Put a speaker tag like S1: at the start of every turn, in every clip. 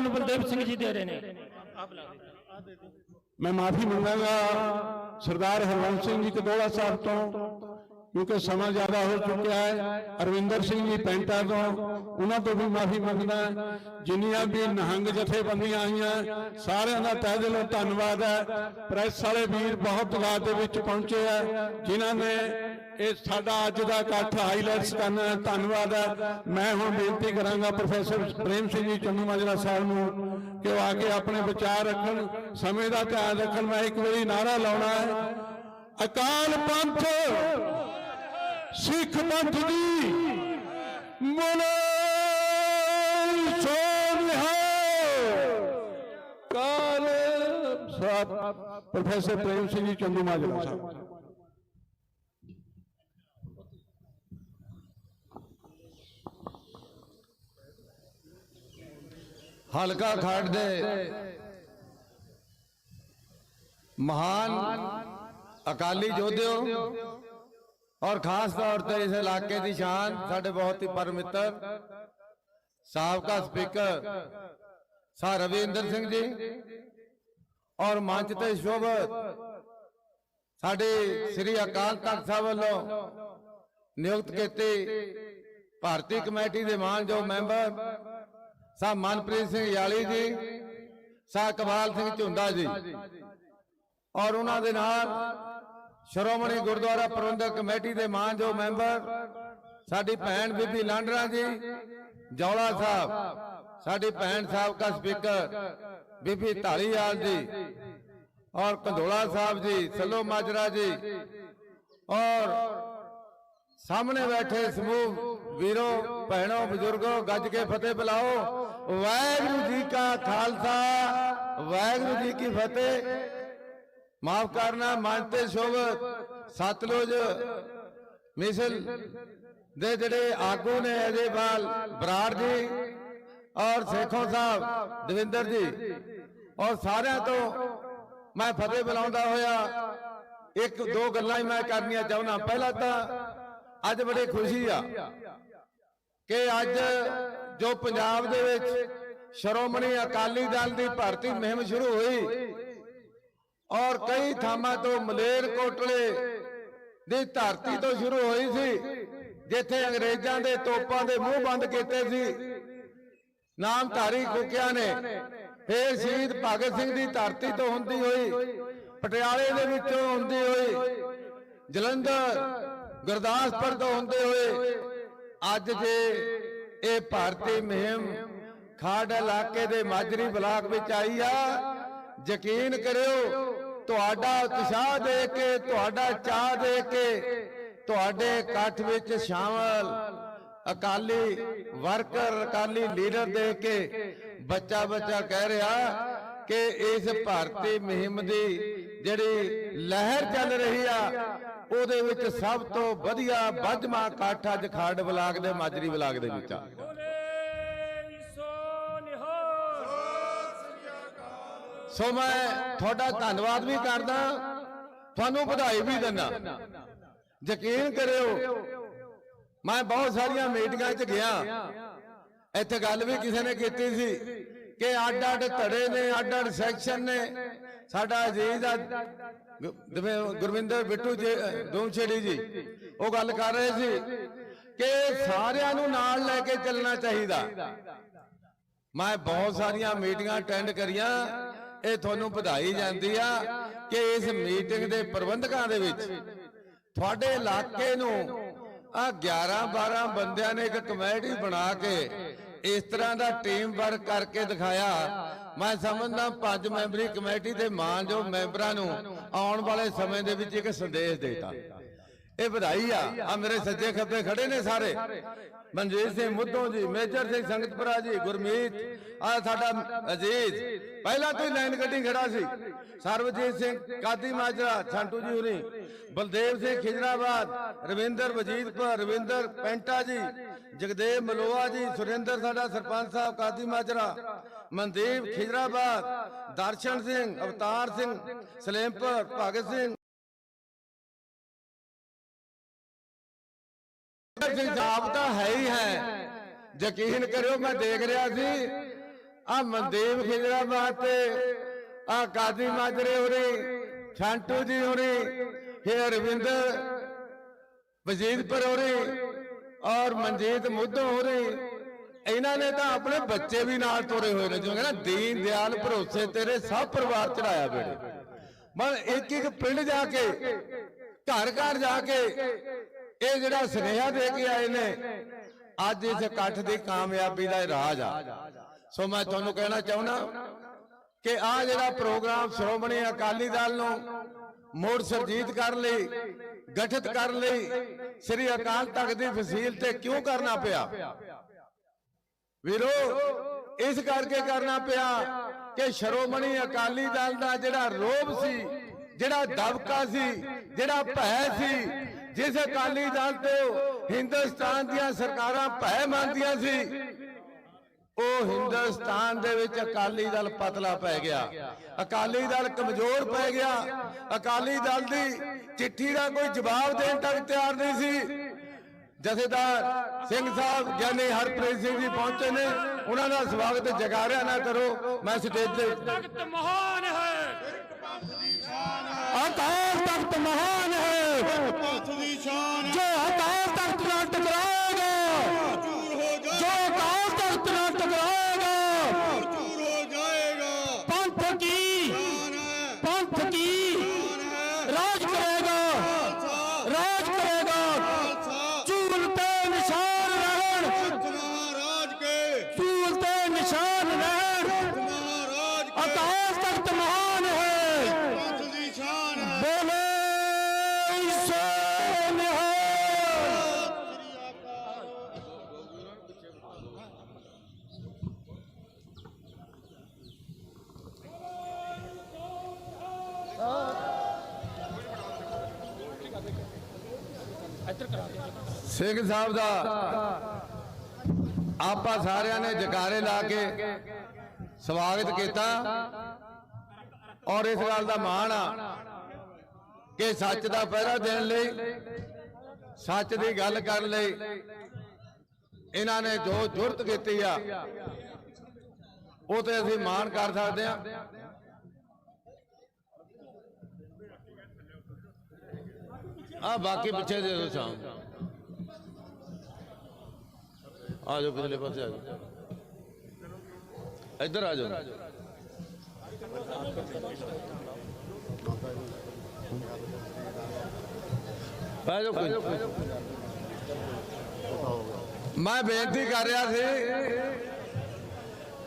S1: ਤੁਹਾਨੂੰ ਬਲਦੇਵ ਸਿੰਘ ਜੀ ਦੇ ਰਹੇ ਨੇ।
S2: ਮੈਂ ਮਾਫੀ ਮੰਗਾਂਗਾ ਸਰਦਾਰ ਹਰਵੰਸ ਸਿੰਘ ਜੀ ਕਦੋਲਾ ਸਾਹਿਬ ਤੋਂ, ਕਿਉਂਕਿ ਸਮਾਂ ਜ਼ਿਆਦਾ ਹੋ ਚੁੱਕਿਆ ਹੈ। ਅਰਵਿੰਦਰ ਸਿੰਘ ਜੀ ਪੈਂਟਾ ਤੋਂ, ਉਹਨਾਂ ਤੋਂ ਵੀ ਮਾਫੀ ਮੰਗਦਾ ਜਿੰਨੀਆਂ ਵੀ ਨਿਹੰਗ ਜਥੇਬੰਦੀਆਂ ਆਈਆਂ, ਸਾਰਿਆਂ ਦਾ ਤਹਿ ਦਿਲੋਂ ਧੰਨਵਾਦ ਹੈ। ਪ੍ਰੈਸ ਵਾਲੇ ਵੀਰ ਬਹੁਤ ਦਵਾਦ ਦੇ ਵਿੱਚ ਪਹੁੰਚੇ ਆ, ਜਿਨ੍ਹਾਂ ਨੇ ਇਹ ਸਾਡਾ ਅੱਜ ਦਾ ਇਕੱਠ ਹਾਈਲਾਈਟਸ ਕਰਨਾ ਧੰਨਵਾਦ ਹੈ। ਮੈਂ ਹੁਣ ਬੇਨਤੀ ਕਰਾਂਗਾ ਪ੍ਰੋਫੈਸਰ ਪ੍ਰੇਮ ਸਿੰਘ ਜੀ ਚੰਨੂ ਮਾਜਰਾ ਸਾਹਿਬ ਨੂੰ ਕਿ ਉਹ ਆ ਕੇ ਆਪਣੇ ਵਿਚਾਰ ਰੱਖਣ, ਸਮੇਂ ਦਾ ਧਿਆਨ ਰੱਖਣ। ਮੈਂ ਇੱਕ ਵਾਰੀ ਨਾਰਾ ਲਾਉਣਾ ਹੈ। ਅਕਾਲ ਪੰਥ ਸਿੱਖ ਪੰਥ ਦੀ ਬੋਲੇ ਕਾਲ ਸਾਹਿਬ ਪ੍ਰੋਫੈਸਰ ਪ੍ਰੇਮ ਸਿੰਘ ਜੀ ਚੰਦੂ ਮਾਜਰਾ ਸਾਹਿਬ।
S3: ਹਲਕਾ ਖੜ ਦੇ। ਮਹਾਨ ਅਕਾਲੀ ਯੋਧਿਓ ਔਰ ਖਾਸ ਤੌਰ ਤੇ ਇਸ ਇਲਾਕੇ ਦੀ ਸ਼ਾਨ, ਸਾਡੇ ਬਹੁਤ ਹੀ ਪਰਮ ਸਾਬਕਾ ਸਪੀਕਰ ਸਾ ਰਵਿੰਦਰ ਸਿੰਘ ਜੀ ਔਰ ਮੰਚ ਤੇ ਸ਼ੋਭਤ ਸਾਡੇ ਸ੍ਰੀ ਅਕਾਲ ਤਖਤ ਸਾਹਿਬ ਵੱਲੋਂ ਨਿਯੁਕਤ ਕੀਤੇ ਭਾਰਤੀ ਕਮੇਟੀ ਦੇ ਮਾਨਯੋਗ ਮੈਂਬਰ ਸਾ ਮਨਪ੍ਰੀਤ ਸਿੰਘ ਯਾਲੀ ਜੀ, ਸਾ ਕਮਾਲ ਸਿੰਘ ਝੁੰਦਾ ਜੀ। ਔਰ ਉਹਨਾਂ ਦੇ ਨਾਲ ਸ਼੍ਰੋਮਣੀ ਗੁਰਦੁਆਰਾ ਪ੍ਰਬੰਧਕ ਕਮੇਟੀ ਦੇ ਮਾਨਯੋਗ ਮੈਂਬਰ, ਸਾਡੀ ਭੈਣ ਬੀਬੀ ਲਾਂਡਰਾ ਜੀ, ਜੌਲਾ ਸਾਹਿਬ, ਸਾਡੀ ਭੈਣ ਸਾਬਕਾ ਸਪੀਕਰ ਬੀਬੀ ਢਾਲੀਵਾਲ ਜੀ, ਔਰ ਕੰਧੋਲਾ ਸਾਹਿਬ ਜੀ, ਸੱਲੋ ਮਾਜਰਾ ਜੀ, ਔਰ ਸਾਹਮਣੇ ਬੈਠੇ ਸਮੂਹ, ਵੀਰੋ, ਭੈਣੋ, ਬਜ਼ੁਰਗੋ, ਗੱਜ ਕੇ ਫਤਿਹ ਬੁਲਾਓ। ਵਾਹਿਗੁਰੂ ਜੀ ਕਾ ਖਾਲਸਾ, ਵਾਹਿਗੁਰੂ ਜੀ ਕੀ ਫਤਿਹ। ਮਾਫ ਕਰਨਾ, ਮਨ ਤੇ ਸ਼ੋਭਤ ਸਤਲੁਜ, ਮਿਸਲ ਦੇ ਜਿਹੜੇ ਆਗੂ ਨੇ ਅਜੇਵਾਲ ਬਰਾੜ ਜੀ ਔਰ ਸੇਖੋਂ ਸਾਹਿਬ, ਦਵਿੰਦਰ ਜੀ। ਔਰ ਸਾਰਿਆਂ ਤੋਂ ਮੈਂ ਫਤਿਹ ਬੁਲਾਉਂਦਾ ਹੋਇਆ, ਇੱਕ ਦੋ ਗੱਲਾਂ ਹੀ ਮੈਂ ਕਰਨੀਆਂ ਚਾਹੁੰਦਾ। ਪਹਿਲਾਂ ਤਾਂ ਅੱਜ ਬੜੀ ਖੁਸ਼ੀ ਆ। ਕਿ ਅੱਜ ਜੋ ਪੰਜਾਬ ਦੇ ਵਿੱਚ ਸ਼੍ਰੋਮਣੀ ਅਕਾਲੀ ਦਲ ਦੀ ਭਰਤੀ ਮੁਹਿੰਮ ਸ਼ੁਰੂ ਹੋਈ ਔਰ ਕਈ ਥਾਵਾਂ ਤੋਂ ਮਲੇਰ ਕੋਟਲੇ ਦੀ ਧਰਤੀ ਤੋਂ ਸ਼ੁਰੂ ਹੋਈ ਸੀ ਜਿੱਥੇ ਅੰਗਰੇਜ਼ਾਂ ਦੇ ਤੋਪਾਂ ਦੇ ਮੂੰਹ ਬੰਦ ਕੀਤੇ ਸੀ। ਨਾਮਧਾਰੀ ਕੁਕਿਆਂ ਨੇ ਫੇਰ ਸ਼ਹੀਦ ਭਗਤ ਸਿੰਘ ਦੀ ਧਰਤੀ ਤੋਂ ਹੁੰਦੀ ਹੋਈ ਪਟਿਆਲੇ ਦੇ ਵਿੱਚੋਂ ਹੁੰਦੀ ਹੋਈ ਜਲੰਧਰ ਗੁਰਦਾਸਪੁਰ ਤੋਂ ਹੁੰਦੇ ਹੋਏ ਅੱਜ ਜੇ ਇਹ ਭਾਰਤੀ ਮੁਹਿੰਮ ਖਾੜ ਇਲਾਕੇ ਦੇ ਮਾਜਰੀ ਬਲਾਕ ਵਿੱਚ ਆਈ ਆ। ਯਕੀਨ ਕਰਿਓ ਤੁਹਾਡਾ ਉਤਸ਼ਾਹ ਦੇ ਕੇ ਤੁਹਾਡਾ ਚਾਹ ਦੇ ਕੇ ਤੁਹਾਡੇ ਇਕੱਠ ਵਿੱਚ ਸ਼ਾਮਲ ਅਕਾਲੀ ਵਰਕਰ ਅਕਾਲੀ ਲੀਡਰ ਦੇ ਕੇ ਬੱਚਾ ਬੱਚਾ ਕਹਿ ਰਿਹਾ ਕਿ ਇਸ ਭਾਰਤੀ ਮੁਹਿੰਮ ਦੀ ਜਿਹੜੀ ਲਹਿਰ ਚੱਲ ਰਹੀ ਆ ਉਹਦੇ ਵਿੱਚ ਸਭ ਤੋਂ ਵਧੀਆ ਵੱਜਮਾ ਇਕੱਠ ਅੱਜ ਖਾੜ ਬਲਾਕ ਦੇ ਮਾਜਰੀ ਬਲਾਕ ਦੇ ਵਿੱਚ ਆ। ਸੋ ਮੈਂ ਤੁਹਾਡਾ ਧੰਨਵਾਦ ਵੀ ਕਰਦਾ ਤੁਹਾਨੂੰ ਵਧਾਈ ਵੀ ਦਿੰਦਾ। ਯਕੀਨ ਕਰਿਓ ਮੈਂ ਬਹੁਤ ਸਾਰੀਆਂ ਮੀਟਿੰਗਾਂ 'ਚ ਗਿਆ। ਇੱਥੇ ਗੱਲ ਵੀ ਕਿਸੇ ਨੇ ਕੀਤੀ ਸੀ। ਕਿ ਅੱਡ ਅੱਡ ਧੜੇ ਨੇ ਅੱਡ ਅੱਡ ਸੈਕਸ਼ਨ ਨੇ। ਸਾਡਾ ਅਜੀਜ਼ ਆ ਗੁਰਵਿੰਦਰ ਬਿੱਟੂ ਜੀ ਦੋਮਛੇੜੀ ਜੀ, ਉਹ ਗੱਲ ਕਰ ਰਹੇ ਸੀ ਕਿ ਸਾਰਿਆਂ ਨੂੰ ਨਾਲ ਲੈ ਕੇ ਚੱਲਣਾ ਚਾਹੀਦਾ। ਮੈਂ ਬਹੁਤ ਸਾਰੀਆਂ ਮੀਟਿੰਗਾਂ ਅਟੈਂਡ ਕਰੀਆਂ, ਇਹ ਤੁਹਾਨੂੰ ਵਧਾਈ ਜਾਂਦੀ ਆ ਕਿ ਇਸ ਮੀਟਿੰਗ ਦੇ ਪ੍ਰਬੰਧਕਾਂ ਦੇ ਵਿੱਚ ਤੁਹਾਡੇ ਇਲਾਕੇ ਨੂੰ ਆ 11 12 ਬੰਦਿਆਂ ਨੇ ਇੱਕ ਕਮੇਟੀ ਬਣਾ ਕੇ ਇਸ ਤਰ੍ਹਾਂ ਦਾ ਟੀਮ ਵਰਕ ਕਰਕੇ ਦਿਖਾਇਆ। ਮੈਂ ਸਮਝਦਾ ਪੰਜ ਮੈਂਬਰੀ ਕਮੇਟੀ ਦੇ ਮਾਨਯੋਗ ਮੈਂਬਰਾਂ ਨੂੰ ਆਉਣ ਵਾਲੇ ਸਮੇਂ ਦੇ ਵਿੱਚ ਇੱਕ ਸੰਦੇਸ਼ ਦੇਤਾ। ਇਹ ਵਧਾਈ ਆ। ਆ। ਮੇਰੇ ਸੱਜੇ ਖੱਬੇ ਖੜੇ ਨੇ ਸਾਰੇ। ਮਨਜੀਤ ਸਿੰਘ ਮੁੱਦੋਂ ਜੀ ਮੇਜਰ ਸਿੰਘ ਸੰਗਤਪੁਰਾ ਜੀ ਗੁਰਮੀਤ। ਆ ਸਾਡਾ ਅਜੀਜ਼ ਪਹਿਲਾਂ ਤੋਂ ਹੀ ਲਾਈਨ ਗੱਡੀ ਖੜਾ ਸੀ। ਸਰਵਜੀਤ ਸਿੰਘ ਕਾਦੀ ਮਾਜਰਾ ਛੰਟੂ ਜੀ ਹੁਰੀ ਬਲਦੇਵ ਸਿੰਘ ਖਿਜਰਾਬਾਦ ਰਵਿੰਦਰ ਵਜੀਦਪੁਰ ਰਵਿੰਦਰ ਪੈਂਟਾ ਜੀ। ਜਗਦੇਵ ਮਲੋਆ ਜੀ ਸੁਰਿੰਦਰ ਸਾਡਾ ਸਰਪੰਚ ਸਾਹਿਬ ਕਾਦੀ ਮਾਜਰਾ। ਮਨਦੀਪ ਖਿਜਰਾਬਾਦ ਦਰਸ਼ਨ ਸਿੰਘ ਅਵਤਾਰ ਸਿੰਘ ਸਲੇਮਪੁਰ। ਭਗਤ ਸਿੰਘ। ਸਿੰਘ ਤਾਂ ਹੈ ਹੀ ਹੈ। ਯਕੀਨ ਕਰਿਓ, ਮੈਂ ਦੇਖ ਰਿਹਾ ਸੀ। ਆ ਮਨਦੀਪ ਖਿਜਰਾਬਾਦ ਤੇ ਆ ਕਾਦੀ ਮਾਜਰੇ ਹੋਰੀ ਛਾਂਟੂ ਜੀ ਹੋਰੀ ਫਿਰ ਰਵਿੰਦਰ ਵਜੀਦਪੁਰ ਹੋਰੀ ਔਰ ਮਨਜੀਤ ਮੁੱਧੋ ਹੋਰੀ ਇਹਨਾਂ ਨੇ ਤਾਂ ਆਪਣੇ ਬੱਚੇ ਵੀ ਨਾਲ ਤੋਰੇ ਹੋਏ ਨੇ, ਜਿਵੇਂ ਕਹਿੰਦਾ, ਦੀਨ, ਦਿਆਲ, ਭਰੋਸੇ ਤੇਰੇ ਸਭ ਪਰਿਵਾਰ ਚੜਾਇਆ ਬੇੜੇ ਮਨ ਇੱਕ ਇੱਕ ਪਿੰਡ ਜਾ ਕੇ ਘਰ ਘਰ ਜਾ ਕੇ ਇਹ ਜਿਹੜਾ ਸੁਨੇਹਾ ਦੇ ਕੇ ਆਏ ਨੇ, ਅੱਜ ਇਸ ਇਕੱਠ ਦੀ ਕਾਮਯਾਬੀ ਦਾ ਰਾਜ ਆ। ਸੋ ਮੈਂ ਤੁਹਾਨੂੰ ਕਹਿਣਾ ਚਾਹੁੰਦਾ ਕਿ ਆ ਜਿਹੜਾ ਪ੍ਰੋਗਰਾਮ ਸ਼੍ਰੋਮਣੀ ਅਕਾਲੀ ਦਲ ਨੂੰ ਮੋੜ ਸਰਜੀਤ ਕਰਨ ਲਈ, ਗਠਿਤ ਕਰਨ ਲਈ ਸ੍ਰੀ ਅਕਾਲ ਤਖਤ ਦੀ ਫਸੀਲ ਤੇ ਕਿਉਂ ਕਰਨਾ ਪਿਆ? ਵੀਰੋ, ਇਸ ਕਰਕੇ ਕਰਨਾ ਪਿਆ ਕਿ ਸ਼੍ਰੋਮਣੀ ਅਕਾਲੀ ਦਲ ਦਾ ਜਿਹੜਾ ਰੋਬ ਸੀ, ਜਿਹੜਾ ਦਬਕਾ ਸੀ, ਜਿਹੜਾ ਭੈ ਸੀ ਜਿਸ ਅਕਾਲੀ ਦਲ ਤੋਂ ਹਿੰਦੁਸਤਾਨ ਦੀਆਂ ਸਰਕਾਰਾਂ ਭੈ ਮੰਨਦੀਆਂ ਸੀ, ਉਹ ਹਿੰਦੁਸਤਾਨ ਦੇ ਵਿੱਚ ਅਕਾਲੀ ਦਲ ਪਤਲਾ ਪੈ ਗਿਆ। ਅਕਾਲੀ ਦਲ ਕਮਜ਼ੋਰ ਪੈ ਗਿਆ। ਅਕਾਲੀ ਦਲ ਦੀ ਚਿੱਠੀ ਦਾ ਕੋਈ ਜਵਾਬ ਦੇਣ ਤੱਕ ਤਿਆਰ ਨਹੀਂ ਸੀ। ਜਥੇਦਾਰ ਸਿੰਘ ਸਾਹਿਬ ਗਿਆਨੀ ਹਰਪ੍ਰੀਤ ਸਿੰਘ ਜੀ ਪਹੁੰਚੇ ਨੇ। ਉਹਨਾਂ ਦਾ ਸਵਾਗਤ ਜਗਾਰਿਆ ਨਾ ਕਰੋ, ਮੈਂ ਸਟੇਜ ਤੇ
S1: ਤਖਤ ਮਹਾਨ ਹੈ।
S2: ਅਕਾਲ ਤਖਤ ਮਹਾਨ ਹੈ।
S4: ਪੰਥ ਦੀ ਸ਼ਾਨ
S2: ਜੋ
S3: ਸਿੰਘ ਸਾਹਿਬ ਦਾ। ਆਪਾਂ ਸਾਰਿਆਂ ਨੇ ਜਕਾਰੇ ਲਾ ਕੇ ਸਵਾਗਤ ਕੀਤਾ। ਔਰ ਇਸ ਗੱਲ ਦਾ ਮਾਣ ਆ ਕਿ ਸੱਚ ਦਾ ਪਹਿਰਾ ਦੇਣ ਲਈ, ਸੱਚ ਦੀ ਗੱਲ ਕਰਨ ਲਈ ਇਹਨਾਂ ਨੇ ਜੋ ਜੁਰਤ ਕੀਤੀ ਆ, ਉਹ ਤੇ ਅਸੀਂ ਮਾਣ ਕਰ ਸਕਦੇ ਆ ਆ ਬਾਕੀ ਪਿੱਛੇ ਦੇ ਦਿਓ ਸ਼ਾਮ ਆ ਜਾਓ ਪਿਛਲੇ ਪਾਸੇ ਆ ਜਾਓ। ਇੱਧਰ ਆ ਜਾਓ। ਬਹਿ ਜਾਓ ਕੋਈ। ਮੈਂ ਬੇਨਤੀ ਕਰ ਰਿਹਾ ਸੀ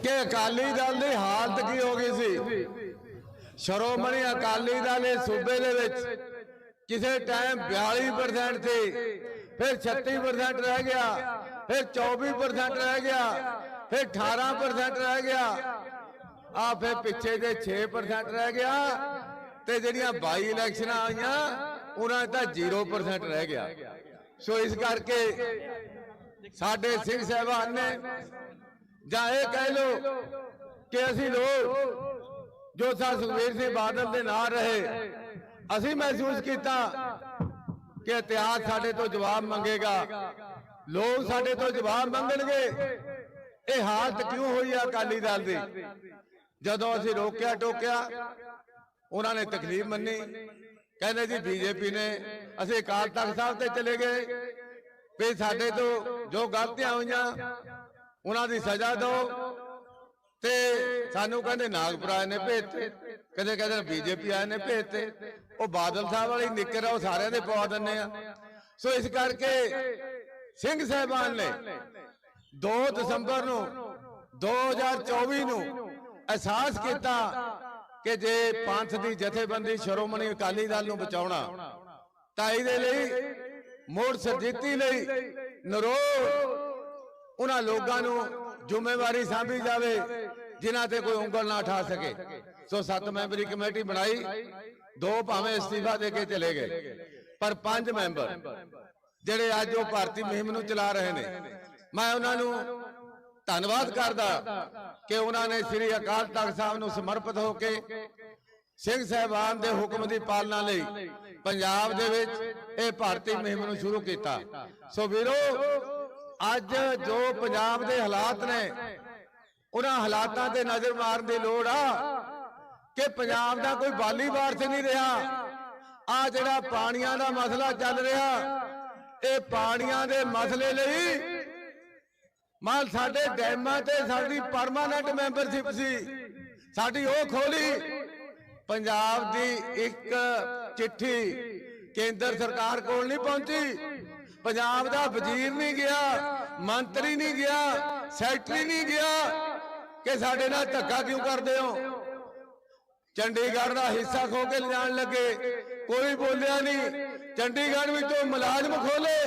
S3: ਕਿ ਅਕਾਲੀ ਦਲ ਦੀ ਹਾਲਤ ਕੀ ਹੋ ਗਈ ਸੀ? ਸ਼੍ਰੋਮਣੀ ਅਕਾਲੀ ਦਲ ਇਸ ਸੂਬੇ ਦੇ ਵਿੱਚ ਕਿਸੇ ਟਾਈਮ 42% ਸੀ, ਫਿਰ 36% ਰਹਿ ਗਿਆ। ਫਿਰ 24% ਰਹਿ ਗਿਆ। ਫਿਰ 18% ਰਹਿ ਗਿਆ। ਆ ਫਿਰ ਪਿੱਛੇ ਜੇ 6% ਰਹਿ ਗਿਆ। ਤੇ ਜਿਹੜੀਆਂ 22 ਇਲੈਕਸ਼ਨਾਂ ਆਈਆਂ, ਉਹਨਾਂ 'ਚ 0% ਰਹਿ ਗਿਆ। ਸੋ ਇਸ ਕਰਕੇ ਸਾਡੇ ਸਿੰਘ ਸਾਹਿਬਾਨ ਨੇ ਜਾਂ ਇਹ ਕਹਿ ਲੋ ਕਿ ਅਸੀਂ ਲੋਕ ਜੋ ਸਾ ਸੁਖਬੀਰ ਸਿੰਘ ਬਾਦਲ ਦੇ ਨਾਲ ਰਹੇ, ਅਸੀਂ ਮਹਿਸੂਸ ਕੀਤਾ ਕਿ ਇਤਿਹਾਸ ਸਾਡੇ ਤੋਂ ਜਵਾਬ ਮੰਗੇਗਾ। ਲੋਕ ਸਾਡੇ ਤੋਂ ਜਵਾਬ ਮੰਗਣਗੇ। ਇਹ ਹਾਲਤ ਕਿਉਂ ਹੋਈ ਆ ਅਕਾਲੀ ਦਲ ਦੀ? ਜਦੋਂ ਅਸੀਂ ਰੋਕਿਆ, ਟੋਕਿਆ, ਉਹਨਾਂ ਨੇ ਤਕਲੀਫ ਮੰਨੀ। ਕਹਿੰਦੇ ਜੀ, ਬੀਜੇਪੀ ਨੇ, ਅਸੀਂ ਅਕਾਲ ਤਖਤ ਸਾਹਿਬ ਤੇ ਚਲੇ ਗਏ। ਵੀ ਸਾਡੇ ਤੋਂ ਜੋ ਗਲਤੀਆਂ ਹੋਈਆਂ, ਉਹਨਾਂ ਦੀ ਸਜ਼ਾ ਦਿਓ। ਤੇ ਸਾਨੂੰ ਕਹਿੰਦੇ ਨਾਗਪੁਰਾ ਨੇ ਭੇਜਤੇ। ਕਦੇ ਕਹਿੰਦੇ ਬੀਜੇਪੀ ਆਏ ਨੇ ਭੇਜਤੇ। ਉਹ ਬਾਦਲ ਸਾਹਿਬ ਵਾਲੀ ਨਿੱਕਰ ਆ, ਉਹ ਸਾਰਿਆਂ ਦੇ ਪਵਾ ਦਿੰਨੇ ਆ। ਸੋ ਇਸ ਕਰਕੇ ਸਿੰਘ ਸਾਹਿਬਾਨ ਨੇ 2 ਦਸੰਬਰ ਨੂੰ 2024 ਨੂੰ ਅਹਿਸਾਸ ਕੀਤਾ ਕਿ ਜੇ ਪੰਥ ਦੀ ਜਥੇਬੰਦੀ ਸ਼੍ਰੋਮਣੀ ਅਕਾਲੀ ਦਲ ਨੂੰ ਬਚਾਉਣਾ, ਤਾਂ ਇਹਦੇ ਲਈ ਮੋੜ ਸਰਜੀਤੀ ਲਈ ਨਰੋ ਉਹਨਾਂ ਲੋਕਾਂ ਨੂੰ ਜ਼ਿੰਮੇਵਾਰੀ ਸਾਂਭੀ ਜਾਵੇ, ਜਿਨ੍ਹਾਂ ਤੇ ਕੋਈ ਉਂਗਲ ਨਾ ਉਠਾ ਸਕੇ। ਸੋ ਸੱਤ ਮੈਂਬਰੀ ਕਮੇਟੀ ਬਣਾਈ, ਦੋ ਭਾਵੇਂ ਅਸਤੀਫਾ ਦੇ ਕੇ ਚਲੇ ਗਏ, ਪਰ ਪੰਜ ਮੈਂਬਰ ਜਿਹੜੇ ਅੱਜ ਉਹ ਭਾਰਤੀ ਮੁਹਿੰਮ ਨੂੰ ਚਲਾ ਰਹੇ ਨੇ। ਮੈਂ ਉਹਨਾਂ ਨੂੰ ਧੰਨਵਾਦ ਕਰਦਾ ਕਿ ਉਹਨਾਂ ਨੇ ਸ੍ਰੀ ਅਕਾਲ ਤਖਤ ਸਾਹਿਬ ਨੂੰ ਸਮਰਪਿਤ ਹੋ ਕੇ ਸਿੰਘ ਸਾਹਿਬਾਨ ਦੇ ਹੁਕਮ ਦੀ ਪਾਲਣਾ ਲਈ ਪੰਜਾਬ ਦੇ ਵਿੱਚ ਇਹ ਭਾਰਤੀ ਮੁਹਿੰਮ ਨੂੰ ਸ਼ੁਰੂ ਕੀਤਾ। ਸੋ ਵੀਰੋ, ਅੱਜ ਜੋ ਪੰਜਾਬ ਦੇ ਹਾਲਾਤ ਨੇ, ਉਹਨਾਂ ਹਾਲਾਤਾਂ ਤੇ ਨਜ਼ਰ ਮਾਰਨ ਦੀ ਲੋੜ ਆ ਕਿ ਪੰਜਾਬ ਦਾ ਕੋਈ ਬਾਲੀ ਵਾਰਸ ਨਹੀਂ ਰਿਹਾ। ਆ ਜਿਹੜਾ ਪਾਣੀਆਂ ਦਾ ਮਸਲਾ ਚੱਲ ਰਿਹਾ ਇਹ ਪਾਣੀਆਂ ਦੇ ਮਸਲੇ ਲਈ ਮਾਲ ਸਾਡੇ ਡੈਮਾਂ ਤੇ ਸਾਡੀ ਪਰਮਾਨੈਂਟ ਮੈਂਬਰਸ਼ਿਪ ਸੀ। ਸਾਡੀ ਉਹ ਖੋਲੀ। ਪੰਜਾਬ ਦੀ ਇੱਕ ਚਿੱਠੀ ਕੇਂਦਰ ਸਰਕਾਰ ਕੋਲ ਨਹੀਂ ਪਹੁੰਚੀ। ਪੰਜਾਬ ਦਾ ਵਜ਼ੀਰ ਨਹੀਂ ਗਿਆ, ਮੰਤਰੀ ਨਹੀਂ ਗਿਆ, ਸੈਕਟਰੀ ਨਹੀਂ ਗਿਆ ਕਿ ਸਾਡੇ ਨਾਲ ਧੱਕਾ ਕਿਉਂ ਕਰਦੇ ਹੋ? ਚੰਡੀਗੜ੍ਹ ਦਾ ਹਿੱਸਾ ਖੋ ਕੇ ਲਿਜਾਣ ਲੱਗੇ। ਕੋਈ ਬੋਲਿਆ ਨਹੀਂ। ਚੰਡੀਗੜ੍ਹ ਵਿੱਚੋਂ ਮੁਲਾਜ਼ਮ ਖੋਲੇ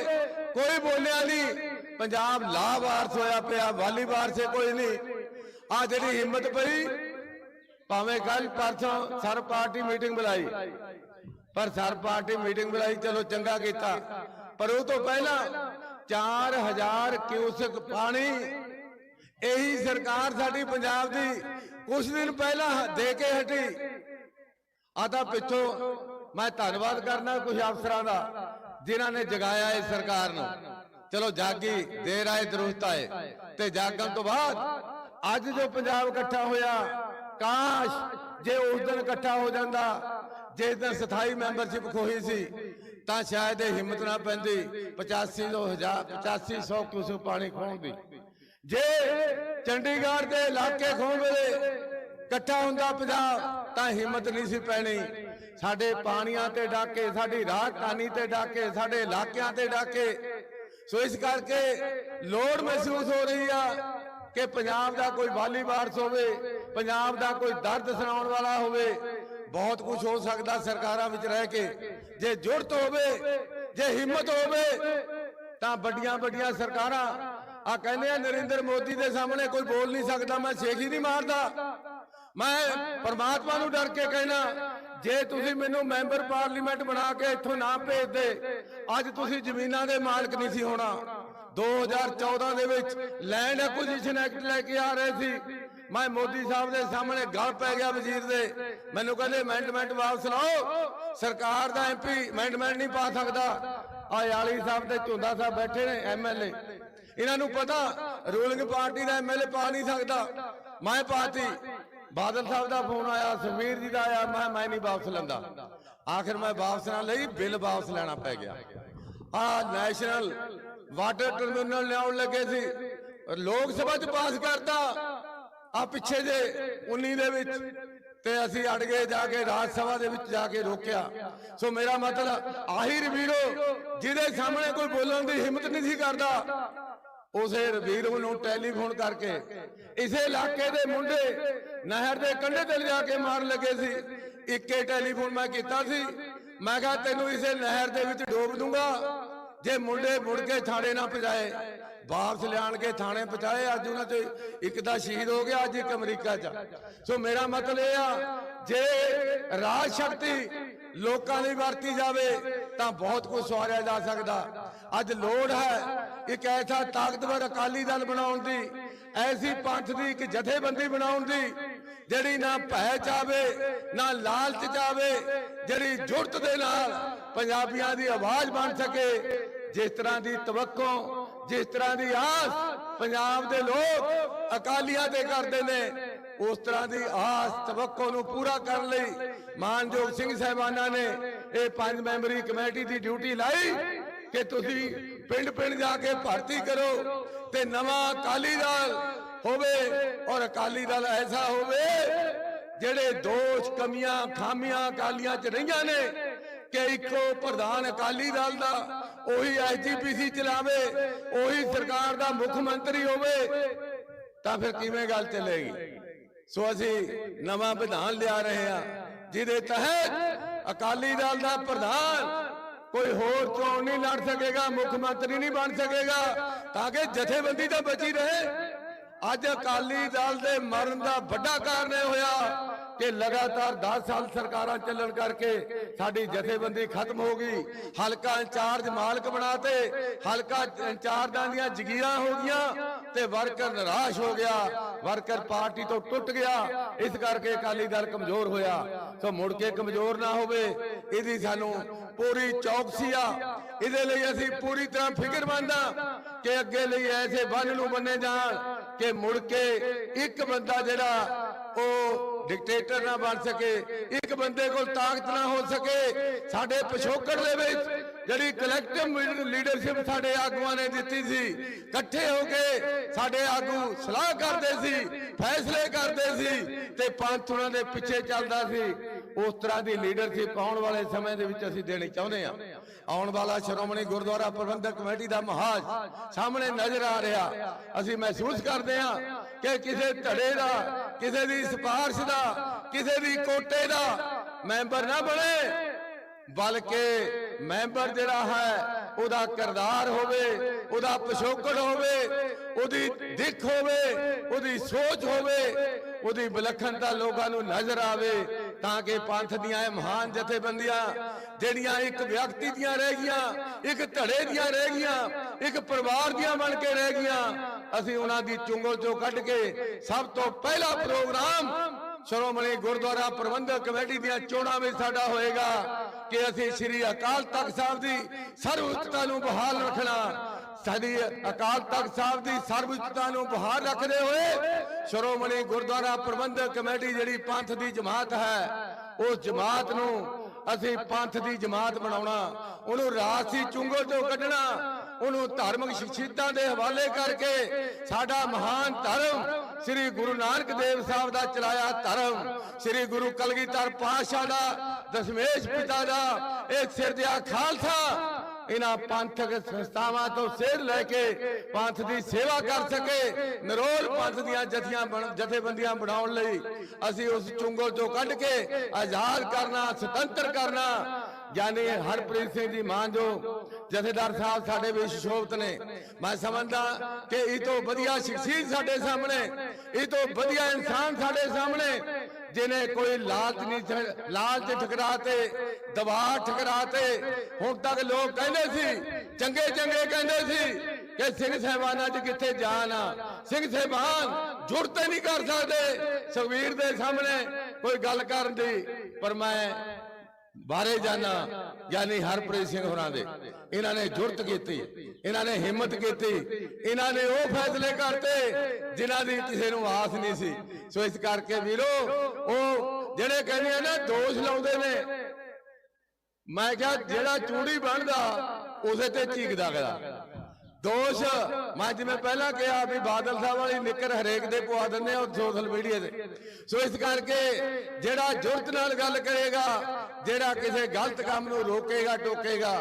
S3: ਕੋਈ ਬੋਲਿਆ ਨਹੀਂ। ਪੰਜਾਬ ਲਾਵਾਰਸ ਹੋਇਆ ਪਿਆ ਵਾਲੀ ਵਾਰਸੇ ਕੋਈ ਨਹੀਂ। ਆ ਜਿਹੜੀ ਹਿੰਮਤ ਪਈ, ਭਾਵੇਂ ਕੱਲ ਪਰਸੋਂ ਸਰ ਪਾਰਟੀ ਮੀਟਿੰਗ ਬੁਲਾਈ, ਪਰ ਸਰ ਪਾਰਟੀ ਮੀਟਿੰਗ ਬੁਲਾਈ, ਚਲੋ ਚੰਗਾ ਕੀਤਾ। ਪਰ ਉਹ ਤੋਂ ਪਹਿਲਾਂ 4000 ਕਿਊਸਕ ਪਾਣੀ, ਇਹੀ ਸਰਕਾਰ ਸਾਡੀ ਪੰਜਾਬ ਦੀ ਕੁਝ ਦਿਨ ਪਹਿਲਾਂ ਦੇ ਕੇ ਹਟੀ। ਆ ਤਾਂ ਪਿੱਛੋਂ ਮੈਂ ਧੰਨਵਾਦ ਕਰਨਾ ਕੁਝ ਅਫਸਰਾਂ ਦਾ, ਜਿਨ੍ਹਾਂ ਨੇ ਜਗਾਇਆ ਇਸ ਸਰਕਾਰ ਨੂੰ। ਚਲੋ ਜਾਗੀ, ਦੇਰ ਆਏ, ਦਰੁਸਤ ਆਏ। ਤੇ ਜਾਗਣ ਤੋਂ ਬਾਅਦ, ਅੱਜ ਜੋ ਪੰਜਾਬ ਇਕੱਠਾ ਹੋਇਆ, ਕਾਸ਼ ਜੇ ਉਸ ਦਿਨ ਇਕੱਠਾ ਹੋ ਜਾਂਦਾ, ਜਿਸ ਦਿਨ ਸਥਾਈ ਮੈਂਬਰਸ਼ਿਪ ਖੋਹੀ ਸੀ, ਤਾਂ ਸ਼ਾਇਦ ਇਹ ਹਿੰਮਤ ਨਾ ਪੈਂਦੀ 85 ਤੋਂ 1000 8500 ਕਿਉਂ ਪਾਣੀ ਖੋਣ ਦੀ। ਜੇ ਚੰਡੀਗੜ੍ਹ ਦੇ ਇਲਾਕੇ ਖੋਣ ਵੇਲੇ ਇਕੱਠਾ ਹੁੰਦਾ ਪੰਜਾਬ, ਤਾਂ ਹਿੰਮਤ ਨਹੀਂ ਸੀ ਪੈਣੀ। ਸਾਡੇ ਪਾਣੀਆਂ ਤੇ ਡਾਕੇ ਸਾਡੀ ਰਾਜਧਾਨੀ ਤੇ ਡਾਕੇ ਸਾਡੇ ਇਲਾਕਿਆਂ ਤੇ ਡਾਕੇ। ਸੋ ਇਸ ਕਰਕੇ ਲੋੜ ਮਹਿਸੂਸ ਹੋ ਰਹੀ ਆ ਕਿ ਪੰਜਾਬ ਦਾ ਕੋਈ ਵਾਲੀ ਵਾਰਸ ਹੋਵੇ ਪੰਜਾਬ ਦਾ ਕੋਈ ਦਰਦ ਸੁਣਾਉਣ ਵਾਲਾ ਹੋਵੇ ਬਹੁਤ ਕੁਝ ਹੋ ਸਕਦਾ ਸਰਕਾਰਾਂ ਵਿੱਚ ਰਹਿ ਕੇ। ਜੇ ਜੁਰਤ ਹੋਵੇ ਜੇ ਹਿੰਮਤ ਹੋਵੇ ਤਾਂ ਵੱਡੀਆਂ ਵੱਡੀਆਂ ਸਰਕਾਰਾਂ ਆ ਕਹਿੰਦੇ ਆ ਨਰਿੰਦਰ ਮੋਦੀ ਦੇ ਸਾਹਮਣੇ ਕੋਈ ਬੋਲ ਨਹੀਂ ਸਕਦਾ ਮੈਂ ਛੇਕ ਹੀ ਨਹੀਂ ਮਾਰਦਾ। ਮੈਂ ਪਰਮਾਤਮਾ ਨੂੰ ਡਰ ਕੇ ਕਹਿਣਾ ਜੇ ਤੁਸੀਂ ਮੈਨੂੰ ਮੈਂਬਰ ਪਾਰਲੀਮੈਂਟ ਬਣਾ ਕੇ ਇੱਥੋਂ ਨਾ ਭੇਜਦੇ, ਅੱਜ ਤੁਸੀਂ ਜ਼ਮੀਨਾਂ ਦੇ ਮਾਲਕ ਨਹੀਂ ਸੀ ਹੋਣਾ। 2014 ਦੇ ਵਿੱਚ ਲੈਂਡ ਐਕੁਜੀਸ਼ਨ ਐਕਟ ਲੈ ਕੇ ਆ ਰਹੇ ਸੀ। ਮੈਂ ਮੋਦੀ ਸਾਹਿਬ ਦੇ ਸਾਹਮਣੇ ਗੱਲ ਪੈ ਗਿਆ ਵਜ਼ੀਰ ਦੇ। ਮੈਨੂੰ ਕਹਿੰਦੇ ਅਮੈਂਡਮੈਂਟ ਵਾਪਸ ਲਾਓ। ਸਰਕਾਰ ਦਾ ਐਮਪੀ ਅਮੈਂਡਮੈਂਟ ਨਹੀਂ ਪਾ ਸਕਦਾ। ਆ ਸਾਹਿਬ ਤੇ ਝੁੰਦਾ ਸਾਹਿਬ ਬੈਠੇ ਨੇ ਐਮਐਲਏ ਇਹਨਾਂ ਨੂੰ ਪਤਾ, ਰੂਲਿੰਗ ਪਾਰਟੀ ਦਾ ਐਮਐਲਏ ਪਾ ਨਹੀਂ ਸਕਦਾ। ਮੈਂ ਪਾਤੀ ਬਾਦਲ ਸਾਹਿਬ ਦਾ ਫੋਨ ਆਇਆ ਸੁਖਬੀਰ ਜੀ ਦਾ ਆਇਆ, ਮੈਂ ਮੈਂ ਨਹੀਂ ਵਾਪਸ ਲੈਂਦਾ। ਆਖਿਰ ਮੈਂ ਵਾਪਸ ਨਾ ਲਈ, ਬਿੱਲ ਵਾਪਸ ਲੈਣਾ ਪੈ ਗਿਆ। ਆ ਨੈਸ਼ਨਲ ਵਾਟਰ ਟਰਮੀਨਲ ਲਿਆਉਣ ਲੱਗੇ ਸੀ। ਲੋਕ ਸਭਾ ਚ ਪਾਸ ਕਰਤਾ। ਆ ਪਿੱਛੇ ਜੇ 19 ਦੇ ਵਿੱਚ ਤੇ ਅਸੀਂ ਅੜ ਗਏ ਜਾ ਕੇ, ਰਾਜ ਸਭਾ ਦੇ ਵਿੱਚ ਜਾ ਕੇ ਰੋਕਿਆ। ਸੋ ਮੇਰਾ ਮਤਲਬ ਆਹੀ ਰਵੀਰੋ ਜਿਹਦੇ ਸਾਹਮਣੇ ਕੋਈ ਬੋਲਣ ਦੀ ਹਿੰਮਤ ਨਹੀਂ ਸੀ ਕਰਦਾ ਉਸੇ ਰਵੀਰੂ ਨੂੰ ਟੈਲੀਫੋਨ ਕਰਕੇ ਇਸੇ ਇਲਾਕੇ ਦੇ ਮੁੰਡੇ ਨਹਿਰ ਦੇ ਕੰਢੇ ਤੇ ਲਿਜਾ ਕੇ ਮਾਰਨ ਲੱਗੇ ਸੀ। ਇੱਕੇ ਟੈਲੀਫੋਨ ਮੈਂ ਕੀਤਾ ਸੀ। ਮੈਂ ਕਿਹਾ, ਤੈਨੂੰ ਇਸੇ ਨਹਿਰ ਦੇ ਵਿੱਚ ਡੋਬ ਦੂੰਗਾ। ਜੇ ਮੁੰਡੇ ਮੁੜ ਕੇ ਥਾਣੇ ਨਾ ਪਜਾਏ ਵਾਪਸ ਲਿਆਣ ਕੇ ਥਾਣੇ ਪਹੁੰਚਾਏ ਅੱਜ ਉਹਨਾਂ ਤੇ ਇੱਕ ਦਾ ਸ਼ਹੀਦ ਹੋ ਗਿਆ, ਅੱਜ ਇੱਕ ਅਮਰੀਕਾ 'ਚ ਸੋ ਮੇਰਾ ਮਤਲਬ ਇਹ ਆ, ਜੇ ਰਾਜ ਸ਼ਕਤੀ ਲੋਕਾਂ ਲਈ ਵਰਤੀ ਜਾਵੇ, ਤਾਂ ਬਹੁਤ ਕੁਝ ਸਵਾਰਿਆ ਜਾ ਸਕਦਾ। ਅੱਜ ਲੋੜ ਹੈ ਇੱਕ ਐਸਾ ਤਾਕਤਵਰ ਅਕਾਲੀ ਦਲ ਬਣਾਉਣ ਦੀ, ਐਸੀ ਪੰਥ ਦੀ ਇੱਕ ਜਥੇਬੰਦੀ ਬਣਾਉਣ ਦੀ, ਜਿਹੜੀ ਨਾ ਭੈ ਚਾਵੇ, ਨਾ ਲਾਲਚ ਚਾਵੇ, ਜਿਹੜੀ ਜੁਰਤ ਦੇ ਨਾਲ ਪੰਜਾਬੀਆਂ ਦੀ ਆਵਾਜ਼ ਬਣ ਸਕੇ। ਜਿਸ ਤਰ੍ਹਾਂ ਦੀ ਤਵੱਕੋ, ਜਿਸ ਤਰ੍ਹਾਂ ਦੀ ਆਸ ਪੰਜਾਬ ਦੇ ਲੋਕ ਅਕਾਲੀਆਂ ਦੇ ਕਰਦੇ ਨੇ, ਉਸ ਤਰ੍ਹਾਂ ਦੀ ਆਸ ਤਵੱਕੋ ਨੂੰ ਪੂਰਾ ਕਰਨ ਲਈ ਮਾਨਯੋਗ ਸਿੰਘ ਸਾਹਿਬਾਨਾਂ ਨੇ ਇਹ ਪੰਜ ਮੈਂਬਰੀ ਕਮੇਟੀ ਦੀ ਡਿਊਟੀ ਲਾਈ ਕਿ ਤੁਸੀਂ ਪਿੰਡ ਪਿੰਡ ਜਾ ਕੇ ਭਰਤੀ ਕਰੋ ਤੇ ਨਵਾਂ ਅਕਾਲੀ ਦਲ ਹੋਵੇ ਔਰ ਅਕਾਲੀ ਦਲ ਐਸਾ ਹੋਵੇ ਜਿਹੜੇ ਦੋਸ਼, ਕਮੀਆਂ, ਖਾਮੀਆਂ ਅਕਾਲੀਆਂ 'ਚ ਰਹੀਆਂ ਨੇ ਕਿ ਇੱਕੋ ਪ੍ਰਧਾਨ ਅਕਾਲੀ ਦਲ ਦਾ ਉਹੀ ਐਸਜੀਪੀਸੀ ਚਲਾਵੇ, ਉਹੀ ਸਰਕਾਰ ਦਾ ਮੁੱਖ ਮੰਤਰੀ ਹੋਵੇ, ਤਾਂ ਫਿਰ ਕਿਵੇਂ ਗੱਲ ਚੱਲੇਗੀ? ਸੋ ਅਸੀਂ ਨਵਾਂ ਵਿਧਾਨ ਲਿਆ ਰਹੇ ਹਾਂ, ਜਿਹਦੇ ਤਹਿਤ ਅਕਾਲੀ ਦਲ ਦਾ ਪ੍ਰਧਾਨ ਕੋਈ ਹੋਰ ਚੋਣ ਨਹੀਂ ਲੜ ਸਕੇਗਾ, ਮੁੱਖ ਮੰਤਰੀ ਨਹੀਂ ਬਣ ਸਕੇਗਾ, ਤਾਂ ਕਿ ਜਥੇਬੰਦੀ ਤਾਂ ਬਚੀ ਰਹੇ। ਅੱਜ ਅਕਾਲੀ ਦਲ ਦੇ ਮਰਨ ਦਾ ਵੱਡਾ ਕਾਰਨ ਇਹ ਹੋਇਆ। ਕਿ ਲਗਾਤਾਰ 10 ਸਾਲ ਸਰਕਾਰਾਂ ਚੱਲਣ ਕਰਕੇ ਸਾਡੀ ਜਥੇਬੰਦੀ ਖਤਮ ਹੋ ਗਈ। ਹਲਕਾ ਇੰਚਾਰਜ ਮਾਲਕ ਬਣਾਤੇ, ਹਲਕਾ ਇੰਚਾਰਜਾਂ ਦੀਆਂ ਜ਼ਗੀਰਾਂ ਹੋ ਗਈਆਂ ਤੇ ਵਰਕਰ ਨਿਰਾਸ਼ ਹੋ ਗਿਆ। ਵਰਕਰ ਪਾਰਟੀ ਤੋਂ ਟੁੱਟ ਗਿਆ। ਇਸ ਕਰਕੇ ਅਕਾਲੀ ਦਲ ਕਮਜ਼ੋਰ ਹੋਇਆ। ਸੋ ਮੁੜ ਕੇ ਕਮਜ਼ੋਰ ਨਾ ਹੋਵੇ, ਇਹਦੀ ਸਾਨੂੰ ਪੂਰੀ ਚੌਕਸੀ ਆ। ਇਹਦੇ ਲਈ ਅਸੀਂ ਪੂਰੀ ਤਰ੍ਹਾਂ ਫਿਕਰਮੰਦ ਆ ਕਿ ਅੱਗੇ ਲਈ ਐਸੇ ਬੰਨ ਨੂੰ ਬੰਨੇ ਜਾਣ ਕਿ ਮੁੜ ਕੇ ਇੱਕ ਬੰਦਾ ਜਿਹੜਾ ਉਹ ਡਿਕਟੇਟਰ ਨਾ ਬਣ ਸਕੇ, ਇੱਕ ਬੰਦੇ ਕੋਲ ਤਾਕਤ ਨਾ ਹੋ ਸਕੇ। ਸਾਡੇ ਪਿਛੋਕੜ ਦੇ ਵਿੱਚ ਜਿਹੜੀ ਕਲੈਕਟਿਵ ਲੀਡਰਸ਼ਿਪ ਸਾਡੇ ਆਗੂਆਂ ਨੇ ਦਿੱਤੀ ਸੀ, ਇਕੱਠੇ ਹੋ ਕੇ ਸਾਡੇ ਆਗੂ ਸਲਾਹ ਕਰਦੇ ਸੀ, ਫੈਸਲੇ ਕਰਦੇ ਸੀ ਤੇ ਪੰਥ ਉਹਨਾਂ ਦੇ ਪਿੱਛੇ ਚੱਲਦਾ ਸੀ। ਉਸ ਤਰ੍ਹਾਂ ਦੀ ਲੀਡਰਸ਼ਿਪ ਆਉਣ ਵਾਲੇ ਸਮੇਂ ਦੇ ਵਿੱਚ ਅਸੀਂ ਦੇਣੀ ਚਾਹੁੰਦੇ ਹਾਂ। ਆਉਣ ਵਾਲਾ ਸ਼੍ਰੋਮਣੀ ਗੁਰਦੁਆਰਾ ਪ੍ਰਬੰਧਕ ਕਮੇਟੀ ਦਾ ਮਹਾਜ ਸਾਹਮਣੇ ਨਜ਼ਰ ਆ ਰਿਹਾ। ਅਸੀਂ ਮਹਿਸੂਸ ਕਰਦੇ ਹਾਂ ਕਿ ਕਿਸੇ ਧੜੇ ਦਾ, ਕਿਸੇ ਦੀ ਸਿਫਾਰਿਸ਼ ਦਾ, ਕਿਸੇ ਦੀ ਕੋਟੇ ਦਾ ਮੈਂਬਰ ਨਾ ਬਣੇ। ਬਲਕਿ ਮੈਂਬਰ ਜਿਹੜਾ ਹੈ, ਉਹਦਾ ਕਿਰਦਾਰ ਹੋਵੇ, ਉਹਦਾ ਪਿਛੋਕੜ ਹੋਵੇ, ਉਹਦੀ ਦਿੱਖ ਹੋਵੇ, ਉਹਦੀ ਸੋਚ ਹੋਵੇ, ਉਹਦੀ ਵਿਲੱਖਣਤਾ ਲੋਕਾਂ ਨੂੰ ਨਜ਼ਰ ਆਵੇ। ਤਾਂ ਕਿ ਪੰਥ ਦੀਆਂ ਇਹ ਮਹਾਨ ਜਥੇਬੰਦੀਆਂ, ਜਿਹੜੀਆਂ ਇੱਕ ਵਿਅਕਤੀ ਦੀਆਂ ਰਹਿ ਗਈਆਂ, ਇੱਕ ਧੜੇ ਦੀਆਂ ਰਹਿ ਗਈਆਂ, ਇੱਕ ਪਰਿਵਾਰ ਦੀਆਂ ਬਣ ਕੇ ਰਹਿ ਗਈਆਂ, ਅਸੀਂ ਉਹਨਾਂ ਦੀ ਚੁੰਗਲ ਚੋਂ ਕੱਢ ਕੇ ਸਭ ਤੋਂ ਪਹਿਲਾ ਪ੍ਰੋਗਰਾਮ ਸ਼੍ਰੋਮਣੀ ਗੁਰਦੁਆਰਾ ਪ੍ਰਬੰਧਕ ਕਮੇਟੀ ਦੀਆਂ ਚੋਣਾਂ ਵਿੱਚ ਸਾਡਾ ਹੋਏਗਾ ਕਿ ਅਸੀਂ ਸ੍ਰੀ ਅਕਾਲ ਤਖਤ ਸਾਹਿਬ ਦੀ ਸਰਵਉੱਚਤਾ ਨੂੰ ਬਹਾਲ ਰੱਖਣਾ ਸਾਡੀ ਅਕਾਲ ਤਖਤ ਸਾਹਿਬ ਦੀ ਸਰਵਉੱਚਤਾ ਨੂੰ ਬਹਾਲ ਰੱਖਦੇ ਹੋਏ ਸ਼੍ਰੋਮਣੀ ਗੁਰਦੁਆਰਾ ਪ੍ਰਬੰਧਕ ਕਮੇਟੀ ਜਿਹੜੀ ਪੰਥ ਦੀ ਜਮਾਤ ਹੈ, ਉਸ ਜਮਾਤ ਨੂੰ ਅਸੀਂ ਪੰਥ ਦੀ ਜਮਾਤ ਬਣਾਉਣਾ, ਉਹਨੂੰ ਰਾਜਸੀ ਚੁੰਗਲ ਤੋਂ ਕੱਢਣਾ, ਉਹਨੂੰ ਧਾਰਮਿਕ ਸ਼ਖਸੀਅਤਾਂ ਦੇ ਹਵਾਲੇ ਕਰਕੇ ਸਾਡਾ ਮਹਾਨ ਧਰਮ ਸ੍ਰੀ ਗੁਰੂ ਨਾਨਕ ਦੇਵ ਸਾਹਿਬ ਦਾ ਚਲਾਇਆ ਧਰਮ, ਸ੍ਰੀ ਗੁਰੂ ਕਲਗੀਧਰ ਪਾਤਸ਼ਾਹ ਦਾ ਦਸ਼ਮੇਸ਼ ਪਿਤਾ ਦਾ, ਇਹ ਸਿਰਜਿਆ ਖਾਲਸਾ ਇਹਨਾਂ ਪੰਥਕ ਸੰਸਥਾਵਾਂ ਤੋਂ ਸੇਧ ਲੈ ਕੇ ਪੰਥ ਦੀ ਸੇਵਾ ਕਰ ਸਕੇ, ਨਰੋਲ ਪੰਥ ਦੀਆਂ ਜਥੀਆਂ ਜਥੇਬੰਦੀਆਂ ਬਣਾਉਣ ਲਈ ਅਸੀਂ ਉਸ ਚੁੰਗਲ ਤੋਂ ਕੱਢ ਕੇ ਆਜ਼ਾਦ ਕਰਨਾ, ਸੁਤੰਤਰ ਕਰਨਾ ਯਾਨੀ ਹਰਪ੍ਰੀਤ ਸਿੰਘ ਜੀ, ਮਾਨ ਜੋ ਜਥੇਦਾਰ ਸਾਹਿਬ ਸਾਡੇ ਵਿੱਚ ਸ਼ੋਭਤ ਨੇ। ਮੈਂ ਸਮਝਦਾ ਕਿ ਇਹ ਤੋਂ ਵਧੀਆ ਸ਼ਖਸੀਅਤ ਸਾਡੇ ਸਾਹਮਣੇ, ਇਹ ਤੋਂ ਵਧੀਆ ਇਨਸਾਨ ਸਾਡੇ ਸਾਹਮਣੇ ਜਿਨੇ ਕੋਈ ਲਾਲਚ ਨਹੀਂ ਲਾਲਚ ਠਕਰਾਤੇ, ਦਬਾਅ ਠਕਰਾਤੇ। ਹੁਣ ਤੱਕ ਲੋਕ ਕਹਿੰਦੇ ਸੀ, ਚੰਗੇ ਚੰਗੇ ਕਹਿੰਦੇ ਸੀ ਕਿ ਸਿੰਘ ਸਹਿਬਾਨਾਂ 'ਚ ਕਿੱਥੇ ਜਾਣ ਆ। ਸਿੰਘ ਸਹਿਬਾਨ ਜੁਰਤੇ ਨਹੀਂ ਕਰ ਸਕਦੇ। ਸੁਖਵੀਰ ਦੇ ਸਾਹਮਣੇ ਕੋਈ ਗੱਲ ਕਰਨ ਦੀ, ਪਰ ਮੈਂ ਬਾਰੇ ਜਾਣਾ, ਯਾਨੀ ਹਰਪ੍ਰੀਤ ਸਿੰਘ ਹੋਰਾਂ ਦੇ। ਇਹਨਾਂ ਨੇ ਜੁਰਤ ਕੀਤੀ, ਇਹਨਾਂ ਨੇ ਹਿੰਮਤ ਕੀਤੀ, ਇਹਨਾਂ ਨੇ ਉਹ ਫੈਸਲੇ ਕਰਤੇ, ਜਿਨ੍ਹਾਂ ਦੀ ਕਿਸੇ ਨੂੰ ਆਸ ਨਹੀਂ ਸੀ। ਸੋ ਇਸ ਕਰਕੇ ਵੀਰੋ, ਉਹ ਜਿਹੜੇ ਕਹਿੰਦੇ ਆ ਨਾ, ਦੋਸ਼ ਲਾਉਂਦੇ ਨੇ। ਮੈਂ ਕਿਹਾ, ਜਿਹੜਾ ਚੂੜੀ ਬਣਦਾ, ਉਸੇ ਤੇ ਚੀਕਦਾ ਗਿਆ ਦੋਸ਼। ਮੈਂ ਜਿਵੇਂ ਪਹਿਲਾਂ ਕਿਹਾ ਵੀ ਬਾਦਲ ਸਾਹਿਬ ਵਾਲੀ ਨਿੱਕਰ ਹਰੇਕ ਦੇ ਪਵਾ ਦਿੰਦੇ ਆ ਸੋਸ਼ਲ ਮੀਡੀਆ ਤੇ। ਸੋ ਇਸ ਕਰਕੇ ਜਿਹੜਾ ਜੁਰਤ ਨਾਲ ਗੱਲ ਕਰੇਗਾ ਜਿਹੜਾ ਕਿਸੇ ਗਲਤ ਕੰਮ ਨੂੰ ਰੋਕੇਗਾ ਟੋਕੇਗਾ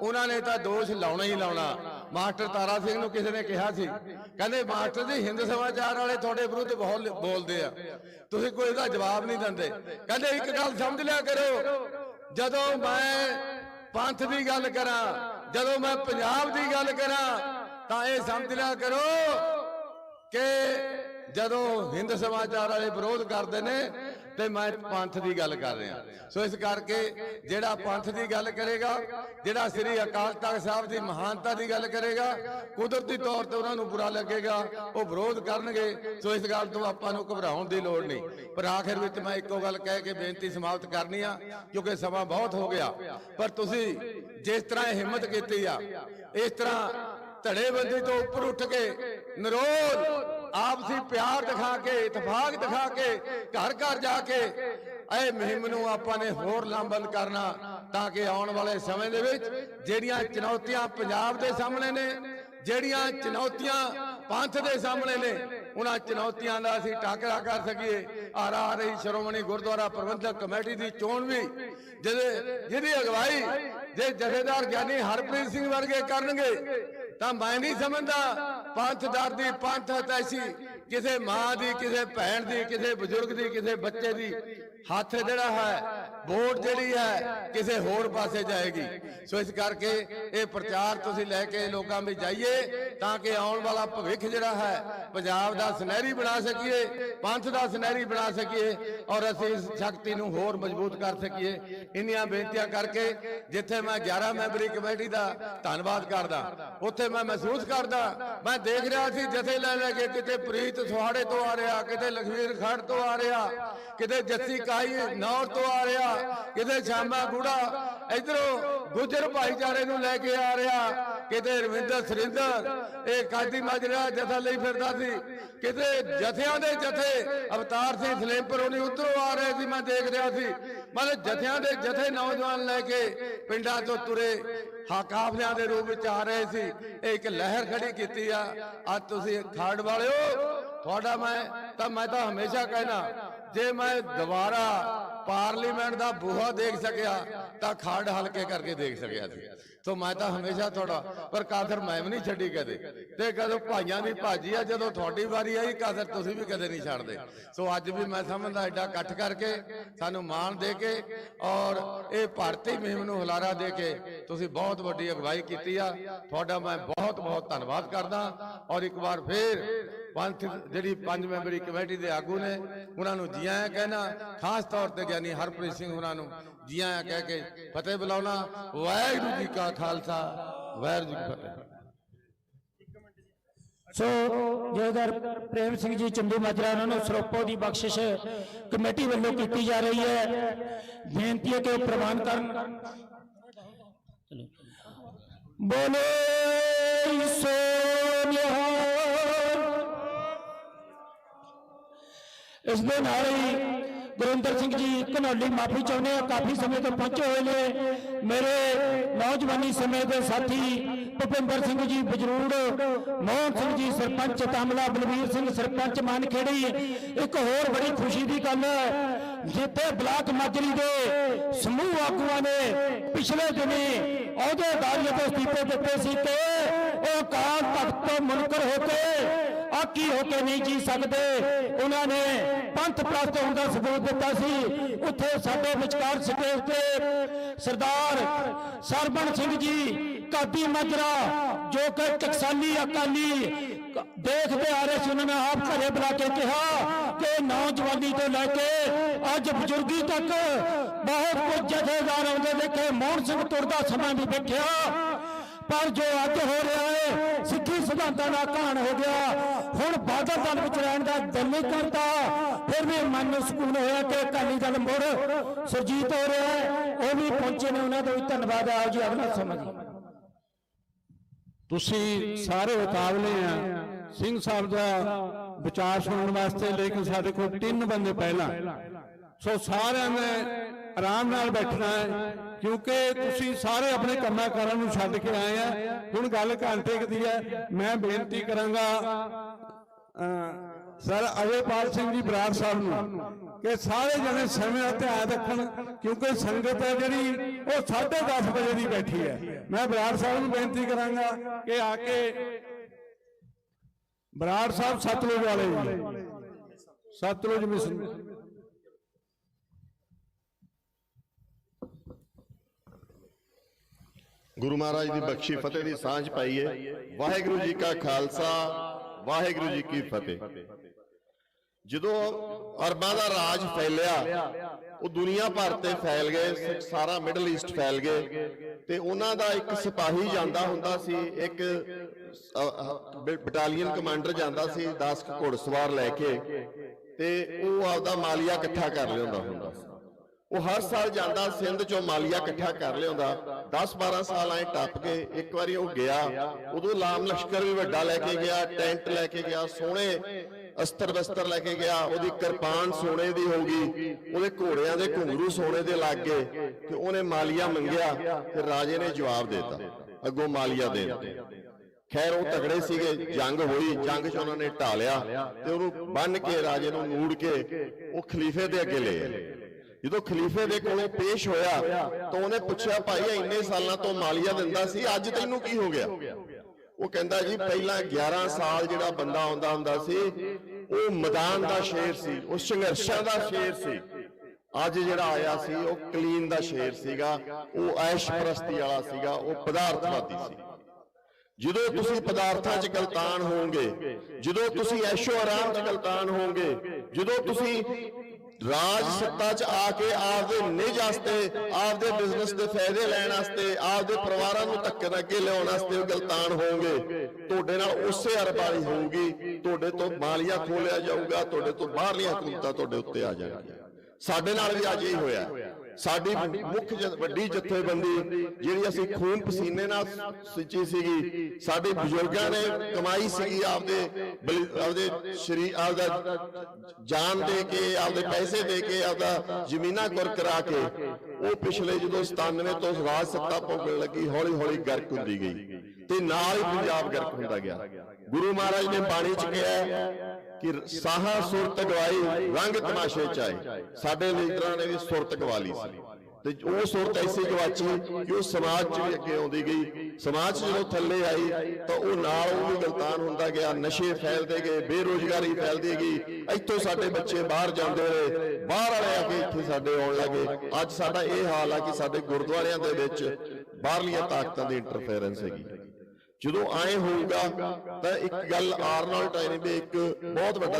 S3: ਉਹਨਾਂ ਨੇ ਤਾਂ ਦੋਸ਼ ਲਾਉਣਾ ਹੀ ਲਾਉਣਾ। ਮਾਸਟਰ ਤਾਰਾ ਸਿੰਘ ਨੂੰ ਕਿਸੇ ਨੇ ਕਿਹਾ ਸੀ। ਕਹਿੰਦੇ ਮਾਸਟਰ ਜੀ ਹਿੰਦ ਸਮਾਚਾਰ ਵਾਲੇ ਤੁਹਾਡੇ ਵਿਰੁੱਧ ਬਹੁਤ ਬੋਲਦੇ ਆ। ਤੁਸੀਂ ਕੋਈ ਇਹਦਾ ਜਵਾਬ ਨਹੀਂ ਦਿੰਦੇ। ਕਹਿੰਦੇ ਇੱਕ ਗੱਲ ਸਮਝ ਲਿਆ ਕਰੋ। ਜਦੋਂ ਮੈਂ ਪੰਥ ਦੀ ਗੱਲ ਕਰਾਂ ਜਦੋਂ ਮੈਂ ਪੰਜਾਬ ਦੀ ਗੱਲ ਕਰਾਂ, ਤਾਂ ਇਹ ਸਮਝ ਲਿਆ ਕਰੋ ਕਿ ਜਦੋਂ ਹਿੰਦ ਸਮਾਚਾਰ ਵਾਲੇ ਵਿਰੋਧ ਕਰਦੇ ਨੇ ਤੇ ਮੈਂ ਪੰਥ ਦੀ ਗੱਲ ਕਰ ਰਿਹਾ। ਸੋ ਇਸ ਕਰਕੇ ਜਿਹੜਾ ਪੰਥ ਦੀ ਗੱਲ ਕਰੇਗਾ, ਜਿਹੜਾ ਸ੍ਰੀ ਅਕਾਲ ਤਖਤ ਸਾਹਿਬ ਦੀ ਮਹਾਨਤਾ ਦੀ ਗੱਲ ਕਰੇਗਾ, ਕੁਦਰਤੀ ਤੌਰ ਤੇ ਉਹਨਾਂ ਨੂੰ ਬੁਰਾ ਲੱਗੇਗਾ, ਉਹ ਵਿਰੋਧ ਕਰਨਗੇ। ਸੋ ਇਸ ਗੱਲ ਤੋਂ ਆਪਾਂ ਨੂੰ ਘਬਰਾਉਣ ਦੀ ਲੋੜ ਨਹੀਂ। ਪਰ ਆਖਿਰ ਵਿੱਚ ਮੈਂ ਇੱਕੋ ਗੱਲ ਕਹਿ ਕੇ ਬੇਨਤੀ ਸਮਾਪਤ ਕਰਨੀ ਆ, ਕਿਉਂਕਿ ਸਮਾਂ ਬਹੁਤ ਹੋ ਗਿਆ। ਪਰ ਤੁਸੀਂ ਜਿਸ ਤਰ੍ਹਾਂ ਹਿੰਮਤ ਕੀਤੀ ਆ, ਇਸ ਤਰ੍ਹਾਂ ਧੜੇਬੰਦੀ ਤੋਂ ਉੱਪਰ ਉੱਠ ਕੇ ਨਿਰੋਧ ਆਪਸੀ ਪਿਆਰ ਦਿਖਾ ਕੇ ਇਤਫਾਕ ਦਿਖਾ ਕੇ ਘਰ ਘਰ ਜਾ ਕੇ ਇਹ ਮੁਹਿੰਮ ਨੂੰ ਆਪਾਂ ਨੇ ਹੋਰ ਲਾਮਬੰਦ ਕਰਨਾ ਤਾਂ ਕਿ ਆਉਣ ਵਾਲੇ ਸਮੇਂ ਦੇ ਵਿੱਚ ਜਿਹੜੀਆਂ ਚੁਣੌਤੀਆਂ ਪੰਜਾਬ ਦੇ ਸਾਹਮਣੇ ਨੇ ਜਿਹੜੀਆਂ ਚੁਣੌਤੀਆਂ ਪੰਥ ਦੇ ਸਾਹਮਣੇ ਨੇ ਉਹਨਾਂ ਚੁਣੌਤੀਆਂ ਦਾ ਅਸੀਂ ਟਾਕਰਾ ਕਰ ਸਕੀਏ। ਆ ਆ ਰਹੀ ਸ਼੍ਰੋਮਣੀ ਗੁਰਦੁਆਰਾ ਪ੍ਰਬੰਧਕ ਕਮੇਟੀ ਦੀ ਚੋਣ ਵੀ ਜਿਹਦੇ ਜਿਹਦੀ ਅਗਵਾਈ ਜੇ ਜਥੇਦਾਰ ਗਿਆਨੀ ਹਰਪ੍ਰੀਤ ਸਿੰਘ ਵਰਗੇ ਕਰਨਗੇ ਤਾਂ ਮੈਂ ਨਹੀਂ ਸਮਝਦਾ, ਪੰਥ ਦਰਦੀ ਪੰਥ ਹਤੈਸੀ ਕਿਸੇ ਮਾਂ ਦੀ, ਕਿਸੇ ਭੈਣ ਦੀ, ਕਿਸੇ ਬਜ਼ੁਰਗ ਦੀ, ਕਿਸੇ ਬੱਚੇ ਦੀ ਹੱਥ ਜਿਹੜਾ ਹੈ, ਵੋਟ ਜਿਹੜੀ ਹੈ, ਕਿਸੇ ਹੋਰ ਪਾਸੇ ਜਾਏਗੀ। ਸੋ ਇਸ ਕਰਕੇ ਇਹ ਪ੍ਰਚਾਰ ਤੁਸੀਂ ਲੈ ਕੇ ਲੋਕਾਂ ਵਿੱਚ ਜਾਈਏ ਤਾਂ ਕਿ ਆਉਣ ਵਾਲਾ ਭਵਿੱਖ ਜਿਹੜਾ ਹੈ, ਪੰਜਾਬ ਦਾ ਸੁਨਹਿਰੀ ਬਣਾ ਸਕੀਏ, ਪੰਥ ਦਾ ਸੁਨਹਿਰੀ ਬਣਾ ਸਕੀਏ ਔਰ ਅਸੀਂ ਇਸ ਸ਼ਕਤੀ ਨੂੰ ਹੋਰ ਮਜ਼ਬੂਤ ਕਰ ਸਕੀਏ। ਇੰਨੀਆਂ ਬੇਨਤੀਆਂ ਕਰਕੇ ਜਿੱਥੇ ਮੈਂ 11 ਮੈਂਬਰੀ ਕਮੇਟੀ ਦਾ ਧੰਨਵਾਦ ਕਰਦਾ, ਉੱਥੇ ਮੈਂ ਮਹਿਸੂਸ ਕਰਦਾ, ਮੈਂ ਦੇਖ ਰਿਹਾ ਸੀ ਜਥੇ ਲੈ ਲੈ ਕੇ ਕਿਤੇ ਪ੍ਰੀਤ ਸੁਹਾੜੇ ਤੋਂ ਆ ਰਿਹਾ, ਕਿਤੇ ਲਖਵੀਰ ਖੜ ਤੋਂ ਆ ਰਿਹਾ, ਕਿਤੇ ਜੱਸੀ ਕਾਈ ਨੌਰ ਤੋਂ ਆ ਰਿਹਾ, ਕਿਤੇ ਸ਼ਾਮਾ ਗੁੜਾ, ਇਧਰੋਂ ਗੁਜਰ ਭਾਈਚਾਰੇ ਨੂੰ ਲੈ ਕੇ ਆ ਰਿਹਾ ਕਿਤੇ ਰਵਿੰਦਰ ਸਰਿੰਦਰ, ਇਹ ਕਾਦੀ ਮਾਜਰਾ ਜਥਾ ਲਈ ਫਿਰਦਾ ਸੀ। ਕਿਤੇ ਜਥਿਆਂ ਦੇ ਜਥੇ, ਅਵਤਾਰ ਸਿੰਘ ਸਲੇਮਪੁਰ ਉਹਨੇ ਉਧਰੋਂ ਆ ਰਹੇ ਸੀ, ਮੈਂ ਦੇਖ ਰਿਹਾ ਸੀ। ਮਤਲਬ ਜਥਿਆਂ ਦੇ ਜਥੇ ਨੌਜਵਾਨ ਲੈ ਕੇ ਪਿੰਡਾਂ ਤੋਂ ਤੁਰੇ ਹਾਂ ਦੇ ਰੂਪ ਵਿੱਚ ਆ ਰਹੇ ਸੀ। ਇਹ ਇੱਕ ਲਹਿਰ ਖੜੀ ਕੀਤੀ ਆ। ਅੱਜ ਤੁਸੀਂ ਖਾੜ ਵਾਲਿਓ, ਤੁਹਾਡਾ ਮੈਂ ਤਾਂ ਮੈਂ ਤਾਂ ਹਮੇਸ਼ਾ ਕਹਿਣਾ, ਜੇ ਮੈਂ ਦੁਬਾਰਾ ਪਾਰਲੀਮੈਂਟ ਦਾ ਬੂਹਾ ਦੇਖ ਸਕਿਆ, ਤਾਂ ਖੜ ਹਲਕੇ ਕਰਕੇ ਦੇਖ ਸਕਿਆ ਸੀ। ਸੋ ਮੈਂ ਤਾਂ ਹਮੇਸ਼ਾ ਤੁਹਾਡਾ, ਪਰ ਕਾਦਰ ਮੈਂ ਵੀ ਨਹੀਂ ਛੱਡੀ ਕਦੇ। ਤੇ ਕਦੋਂ ਭਾਈਆਂ ਦੀ ਭਾਜੀ ਆ, ਜਦੋਂ ਤੁਹਾਡੀ ਵਾਰੀ ਆਈ, ਕਾਦਰ ਤੁਸੀਂ ਵੀ ਕਦੇ ਨਹੀਂ ਛੱਡਦੇ। ਸੋ ਅੱਜ ਵੀ ਮੈਂ ਸਮਝਦਾ ਐਡਾ ਇਕੱਠ ਕਰਕੇ ਸਾਨੂੰ ਮਾਣ ਦੇ ਕੇ ਔਰ ਇਹ ਭਾਰਤੀ ਮੁਹਿੰਮ ਨੂੰ ਹੁਲਾਰਾ ਦੇ ਕੇ ਤੁਸੀਂ ਬਹੁਤ ਵੱਡੀ ਅਗਵਾਈ ਕੀਤੀ ਆ। ਤੁਹਾਡਾ ਮੈਂ ਬਹੁਤ ਬਹੁਤ ਧੰਨਵਾਦ ਕਰਦਾ। ਔਰ ਇੱਕ ਵਾਰ ਫੇਰ ਪੰਥ ਜਿਹੜੀ ਪੰਜ ਮੈਂਬਰੀ ਕਮੇਟੀ ਦੇ ਆਗੂ ਨੇ, ਉਹਨਾਂ ਨੂੰ ਜੀ ਆਇਆਂ ਕਹਿਣਾ, ਖਾਸ ਤੌਰ ਤੇ ਗਿਆਨੀ ਹਰਪ੍ਰੀਤ ਸਿੰਘ ਉਹਨਾਂ ਨੂੰ ਜੀ ਆਇਆਂ ਕਹਿ ਕੇ ਫਤਿਹ ਬੁਲਾਉਣਾ ਵਾਹਿਗੁਰੂ ਜੀ ਕਾ ਖਾਲਸਾ ਵਾਹਿਗੁਰੂ ਜੀ ਕੀ ਫਤਿਹ
S1: ਸੋ ਜੇਦਰ ਪ੍ਰੇਮ ਸਿੰਘ ਜੀ ਚੰਦੂ ਮਾਜਰਾ ਉਹਨਾਂ ਨੂੰ ਸਰੋਪੋ ਦੀ ਬਖਸ਼ਿਸ਼ ਕਮੇਟੀ ਵੱਲੋਂ ਕੀਤੀ ਜਾ ਰਹੀ ਹੈ ਬੇਨਤੀ ਹੈ ਕਿ ਉਹ ਪ੍ਰਵਾਨ ਕਰਨ ਬੋਲੇ ਸੋ ਨਿਹਾਲ ਇਸ ਦੇ ਨਾਲ ਹੀ ਗੁਰਿੰਦਰ ਸਿੰਘ ਜੀ ਘਨੌਲੀ ਮਾਫੀ ਚਾਹੁੰਦੇ ਆ ਕਾਫੀ ਸਮੇਂ ਤੋਂ ਪਹੁੰਚੇ ਹੋਏ ਨੇ। ਮੇਰੇ ਨੌਜਵਾਨੀ ਸਮੇਂ ਦੇ ਸਾਥੀ ਭੁਪਿੰਦਰ ਸਿੰਘ ਜੀ, ਬਜਰੂੜ ਮੋਹਨ ਸਿੰਘ ਜੀ, ਸਰਪੰਚ ਤਾਮਲਾ ਬਲਵੀਰ ਸਿੰਘ, ਸਰਪੰਚ ਮਾਨਖੇੜੀ। ਇੱਕ ਹੋਰ ਬੜੀ ਖੁਸ਼ੀ ਦੀ ਗੱਲ ਹੈ, ਜਿੱਥੇ ਬਲਾਕ ਮਾਜਰੀ ਦੇ ਸਮੂਹ ਆਗੂਆਂ ਨੇ ਪਿਛਲੇ ਦਿਨੀ ਅਹੁਦੇਦਾਰੀ ਤੋਂ ਅਸਤੀਫੇ ਦਿੱਤੇ ਸੀ ਤੇ ਉਹ ਕਾਲ ਤਖਤ ਤੋਂ ਮੁਨਕਰ ਹੋ ਕੇ ਆਕੀ ਹੋ ਕੇ ਨਹੀਂ ਜੀ ਸਕਦੇ। ਉਹਨਾਂ ਨੇ ਪੰਥ ਪ੍ਰਸਤ ਹੋਣ ਦਾ ਸਬੂਤ ਦਿੱਤਾ ਸੀ। ਉੱਥੇ ਸਾਡੇ ਵਿਚਕਾਰ ਸਟੇਜ ਤੇ ਸਰਦਾਰ ਸਰਬਣ ਸਿੰਘ ਜੀ, ਕਾਦੀ ਮਾਜਰਾ, ਜੋ ਕਿ ਟਕਸਾਲੀ ਅਕਾਲੀ ਦੇਖਦੇ ਆ ਰਹੇ ਸੀ, ਉਹਨਾਂ ਨੇ ਆਪ ਘਰੇ ਬੁਲਾ ਕੇ ਕਿਹਾ ਕਿ ਨੌਜਵਾਨੀ ਤੋਂ ਲੈ ਕੇ ਅੱਜ ਬਜ਼ੁਰਗੀ ਤੱਕ ਬਹੁਤ ਕੁਝ ਜਥੇਦਾਰ ਆਉਂਦੇ ਦੇਖੇ। ਮੋਹਨ ਸਿੰਘ ਤੁਰਦਾ ਸਮਾਂ ਵੀ ਵੇਖਿਆ। ਪਰ ਜੋ ਅੱਜ ਹੋ ਰਿਹਾ ਹੈ, ਸਿੱਖੀ ਸਿਧਾਂਤਾਂ ਦਾ ਕਹਾਣ ਹੋ ਗਿਆ। ਹੁਣ ਬਾਦਲ ਦਲ ਵਿੱਚ ਰਹਿਣ ਦਾ ਦਿਲ ਨਹੀਂ ਕਰਦਾ। ਫਿਰ ਵੀ ਮਨ ਨੂੰ ਸਕੂਨ ਹੋਇਆ ਕਿ ਅਕਾਲੀ ਦਲ ਮੁੜ ਸੁਰਜੀਤ ਹੋ ਰਿਹਾ ਹੈ। ਉਹ ਵੀ ਪਹੁੰਚੇ ਨੇ, ਉਹਨਾਂ ਦਾ ਵੀ ਧੰਨਵਾਦ ਆਓ ਜੀ ਅਗਲਾ ਸਮਾਂ
S2: ਤੁਸੀਂ ਸਾਰੇ ਉਤਾਵਲੇ ਆ। ਸਿੰਘ ਸਾਹਿਬ ਦਾ ਵਿਚਾਰ ਸੁਣਨ ਵਾਸਤੇ, ਲੇਕਿਨ ਸਾਡੇ ਕੋਲ ਤਿੰਨ ਬੰਦੇ ਪਹਿਲਾਂ। ਸੋ ਸਾਰਿਆਂ ਨੇ ਆਰਾਮ ਨਾਲ ਬੈਠਣਾ ਹੈ, ਕਿਉਂਕਿ ਤੁਸੀਂ ਸਾਰੇ ਆਪਣੇ ਕੰਮਾਂ ਕਾਰਾਂ ਨੂੰ ਛੱਡ ਕੇ ਆਏ ਆ। ਹੁਣ ਗੱਲ ਘੰਟੇ ਕੁ ਦੀ ਹੈ। ਮੈਂ ਬੇਨਤੀ ਕਰਾਂਗਾ ਸਰ ਅਜੇਪਾਲ ਸਿੰਘ ਜੀ ਬਰਾੜ ਸਾਹਿਬ ਨੂੰ ਕਿ ਸਾਰੇ ਜਣੇ ਸਮੇਂ ਦਾ ਧਿਆਨ ਰੱਖਣ ਕਿਉਂਕਿ ਸੰਗਤ ਹੈ ਜਿਹੜੀ ਉਹ 10:30 ਵਜੇ ਦੀ ਬੈਠੀ ਹੈ। ਮੈਂ ਬਰਾੜ ਸਾਹਿਬ ਨੂੰ ਬੇਨਤੀ ਕਰਾਂਗਾ ਕਿ ਆ ਕੇ ਬਰਾੜ ਸਾਹਿਬ ਸਤਲੁਜ ਵਾਲੇ ਜੀ ਸਤਲੁਜ ਮਿਸ਼ਨ
S5: ਗੁਰੂ ਮਹਾਰਾਜ ਦੀ ਬਖਸ਼ੀ ਫਤਿਹ ਦੀ ਸਾਂਝ ਪਾਈਏ। ਵਾਹਿਗੁਰੂ ਜੀ ਕਾ ਖਾਲਸਾ। ਵਾਹਿਗੁਰੂ ਜੀ ਕੀ ਫਤਿਹ। ਜਦੋਂ ਅਰਬਾਂ ਦਾ ਰਾਜ ਫੈਲਿਆ ਉਹ ਦੁਨੀਆ ਭਰ ਤੇ ਫੈਲ ਗਏ ਸਾਰਾ ਮਿਡਲ ਈਸਟ ਫੈਲ ਗਏ। ਤੇ ਉਹਨਾਂ ਦਾ ਇੱਕ ਸਿਪਾਹੀ ਜਾਂਦਾ ਹੁੰਦਾ ਸੀ ਇੱਕ ਬਟਾਲੀਅਨ ਕਮਾਂਡਰ ਜਾਂਦਾ ਸੀ 10 ਕੁ ਘੋੜਸਵਾਰ ਲੈ ਕੇ। ਤੇ ਉਹ ਆਪਦਾ ਮਾਲੀਆ ਇਕੱਠਾ ਕਰ ਲਿਆਉਂਦਾ ਹੁੰਦਾ। ਸੀ ਉਹ ਹਰ ਸਾਲ ਜਾਂਦਾ ਸਿੰਧ ਚੋਂ ਮਾਲੀਆ ਇਕੱਠਾ ਕਰ ਲਿਆਉਂਦਾ। 10 12 ਸਾਲ ਆਏ ਟੱਪ ਕੇ ਇੱਕ ਵਾਰੀ ਉਹ ਗਿਆ। ਉਦੋਂ ਲਾਮ ਲਸ਼ਕਰ ਵੀ ਵੱਡਾ ਲੈ ਕੇ ਗਿਆ, ਟੈਂਟ ਲੈ ਕੇ ਗਿਆ, ਸੋਹਣੇ ਅਸਤਰ ਵਸਤਰ ਲੈ ਕੇ ਗਿਆ, ਉਹਦੀ ਕਿਰਪਾਨ ਸੋਨੇ ਦੀ ਹੋ ਗਈ। ਉਹਦੇ ਘੋੜਿਆਂ ਦੇ ਘੁੰਗਰੂ ਸੋਨੇ ਦੇ ਲੱਗ ਗਏ ਤੇ ਉਹਨੇ ਮਾਲੀਆ ਮੰਗਿਆ ਤੇ ਰਾਜੇ ਨੇ ਜਵਾਬ ਦਿੱਤਾ, ਅੱਗੋਂ ਮਾਲੀਆ ਦੇ ਦਿੱਤਾ। ਖੈਰ, ਉਹ ਤਗੜੇ ਸੀਗੇ, ਜੰਗ ਹੋਈ, ਜੰਗ 'ਚ ਉਹਨਾਂ ਨੇ ਢਾਲਿਆ ਤੇ ਉਹਨੂੰ ਬੰਨ ਕੇ ਰਾਜੇ ਨੂੰ ਮੂੜ ਕੇ ਉਹ ਖਲੀਫੇ ਦੇ ਅੱਗੇ ਲੈ ਆਏ। ਜਦੋਂ ਖਲੀਫੇ ਦੇ ਕੋਲੇ ਪੇਸ਼ ਹੋਇਆ, ਤਾਂ ਉਹਨੇ ਪੁੱਛਿਆ, ਭਾਈ ਇੰਨੇ ਸਾਲਾਂ ਤੋਂ ਮਾਲੀਆ ਦਿੰਦਾ ਸੀ, ਅੱਜ ਤੈਨੂੰ ਕੀ ਹੋ ਗਿਆ? ਉਹ ਕਹਿੰਦਾ, ਜੀ, ਪਹਿਲਾਂ 11 ਸਾਲ ਜਿਹੜਾ ਬੰਦਾ ਆਉਂਦਾ ਹੁੰਦਾ ਸੀ, ਉਹ ਮੈਦਾਨ ਦਾ ਸ਼ੇਰ ਸੀ, ਉਹ ਸੰਘਰਸ਼ਾਂ ਦਾ ਸ਼ੇਰ ਸੀ। ਅੱਜ ਜਿਹੜਾ ਆਇਆ ਸੀ, ਉਹ ਕਲੀਨ ਦਾ ਸ਼ੇਰ ਸੀਗਾ, ਉਹ ਐਸ਼ ਪ੍ਰਸਤੀ ਵਾਲਾ ਸੀਗਾ, ਉਹ ਪਦਾਰਥਵਾਦੀ ਸੀ। ਜਦੋਂ ਤੁਸੀਂ ਪਦਾਰਥਾਂ 'ਚ ਗਲਤਾਨ ਹੋਵੋਗੇ, ਜਦੋਂ ਤੁਸੀਂ ਐਸ਼ੋ ਆਰਾਮ 'ਚ ਗਲਤਾਨ ਹੋਵੋਗੇ, ਜਦੋਂ ਤੁਸੀਂ ਰਾਜ ਸੱਤਾ 'ਚ ਆ ਕੇ ਆਪਦੇ ਨਿੱਜ ਵਾਸਤੇ, ਆਪਦੇ ਬਿਜ਼ਨਸ ਦੇ ਫਾਇਦੇ ਲੈਣ ਵਾਸਤੇ, ਆਪਦੇ ਪਰਿਵਾਰਾਂ ਨੂੰ ਧੱਕੇ ਨਾਲ ਅੱਗੇ ਲਿਆਉਣ ਵਾਸਤੇ ਉਹ ਗਲਤਾਨ ਹੋਣਗੇ। ਤੁਹਾਡੇ ਨਾਲ ਉਸੇ ਅਰਬਾਲੀ ਹੋਊਗੀ। ਤੁਹਾਡੇ ਤੋਂ ਮਾਲੀਆ ਖੋਲਿਆ ਜਾਊਗਾ, ਤੁਹਾਡੇ ਤੋਂ ਬਾਹਰਲੀਆਂ ਹਕੂਮਤਾਂ ਤੁਹਾਡੇ ਉੱਤੇ ਆ ਜਾਣਗੀਆਂ। ਸਾਡੇ ਨਾਲ ਵੀ ਅੱਜ ਇਹ ਹੋਇਆ। ਸਾਡੀ ਮੁੱਖ ਵੱਡੀ ਜਥੇਬੰਦੀ ਜਿਹੜੀ ਅਸੀਂ ਖੂਨ ਪਸੀਨੇ ਨਾਲ ਸਿੱਚੀ ਸੀਗੀ। ਸਾਡੇ ਬਜ਼ੁਰਗਾਂ ਨੇ ਕਮਾਈ ਸੀਗੀ ਆਪਦੇ ਆਪਦੇ ਸ਼ਰੀ ਆਪਦਾ ਜਾਨ ਦੇ ਕੇ ਆਪਦੇ ਪੈਸੇ ਦੇ ਕੇ ਆਪਦਾ ਜ਼ਮੀਨਾਂ ਕੁਰ ਕਰਾ ਕੇ। ਉਹ ਪਿਛਲੇ ਜਦੋਂ 97 ਤੋਂ ਰਾਜ ਸੱਤਾ ਭੋਗਣ ਲੱਗੀ ਹੌਲੀ ਹੌਲੀ ਗਰਕ ਹੁੰਦੀ ਗਈ। ਤੇ ਨਾਲ ਹੀ ਪੰਜਾਬ ਗਰਕ ਹੁੰਦਾ ਗਿਆ। ਗੁਰੂ ਮਹਾਰਾਜ ਨੇ ਬਾਣੀ ਚ ਕਿਹਾ ਕਿ ਸਾਹਾ ਸੁਰਤ ਗਵਾਈ, ਰੰਗ ਤਮਾਸ਼ੇ ਚ ਆਏ ਸਾਡੇ ਲੀਡਰਾਂ ਨੇ ਵੀ ਸੁਰਤ ਗਵਾ ਸੀ। ਤੇ ਉਹ ਸੁਰਤ ਐਸੀ ਗਵਾਚੀ ਕਿ ਉਹ ਸਮਾਜ ਚ ਵੀ ਅੱਗੇ ਆਉਂਦੀ ਗਈ। ਸਮਾਜ 'ਚ ਜਦੋਂ ਥੱਲੇ ਆਈ, ਤਾਂ ਉਹ ਨਾਲ ਉਹ ਵੀ ਗਲਤਾਨ ਹੁੰਦਾ ਗਿਆ। ਨਸ਼ੇ ਫੈਲਦੇ ਗਏ, ਬੇਰੋਜ਼ਗਾਰੀ ਫੈਲਦੀ ਗਈ। ਇੱਥੋਂ ਸਾਡੇ ਬੱਚੇ ਬਾਹਰ ਜਾਂਦੇ ਹੋਏ ਬਾਹਰ ਵਾਲੇ ਆ ਕੇ ਇੱਥੇ ਸਾਡੇ ਆਉਣ ਲੱਗੇ। ਅੱਜ ਸਾਡਾ ਇਹ ਹਾਲ ਆ ਕਿ ਸਾਡੇ ਗੁਰਦੁਆਰਿਆਂ ਦੇ ਵਿੱਚ ਬਾਹਰਲੀਆਂ ਤਾਕਤਾਂ ਦੀ ਇੰਟਰਫੇਰੈਂਸ ਹੈਗੀ। ਜਦੋਂ ਆਏ ਹੋਊਗਾ, ਤਾਂ ਇੱਕ ਗੱਲ ਆਰਨਲਡ ਟਾਈਨਬੇ ਇੱਕ ਬਹੁਤ ਵੱਡਾ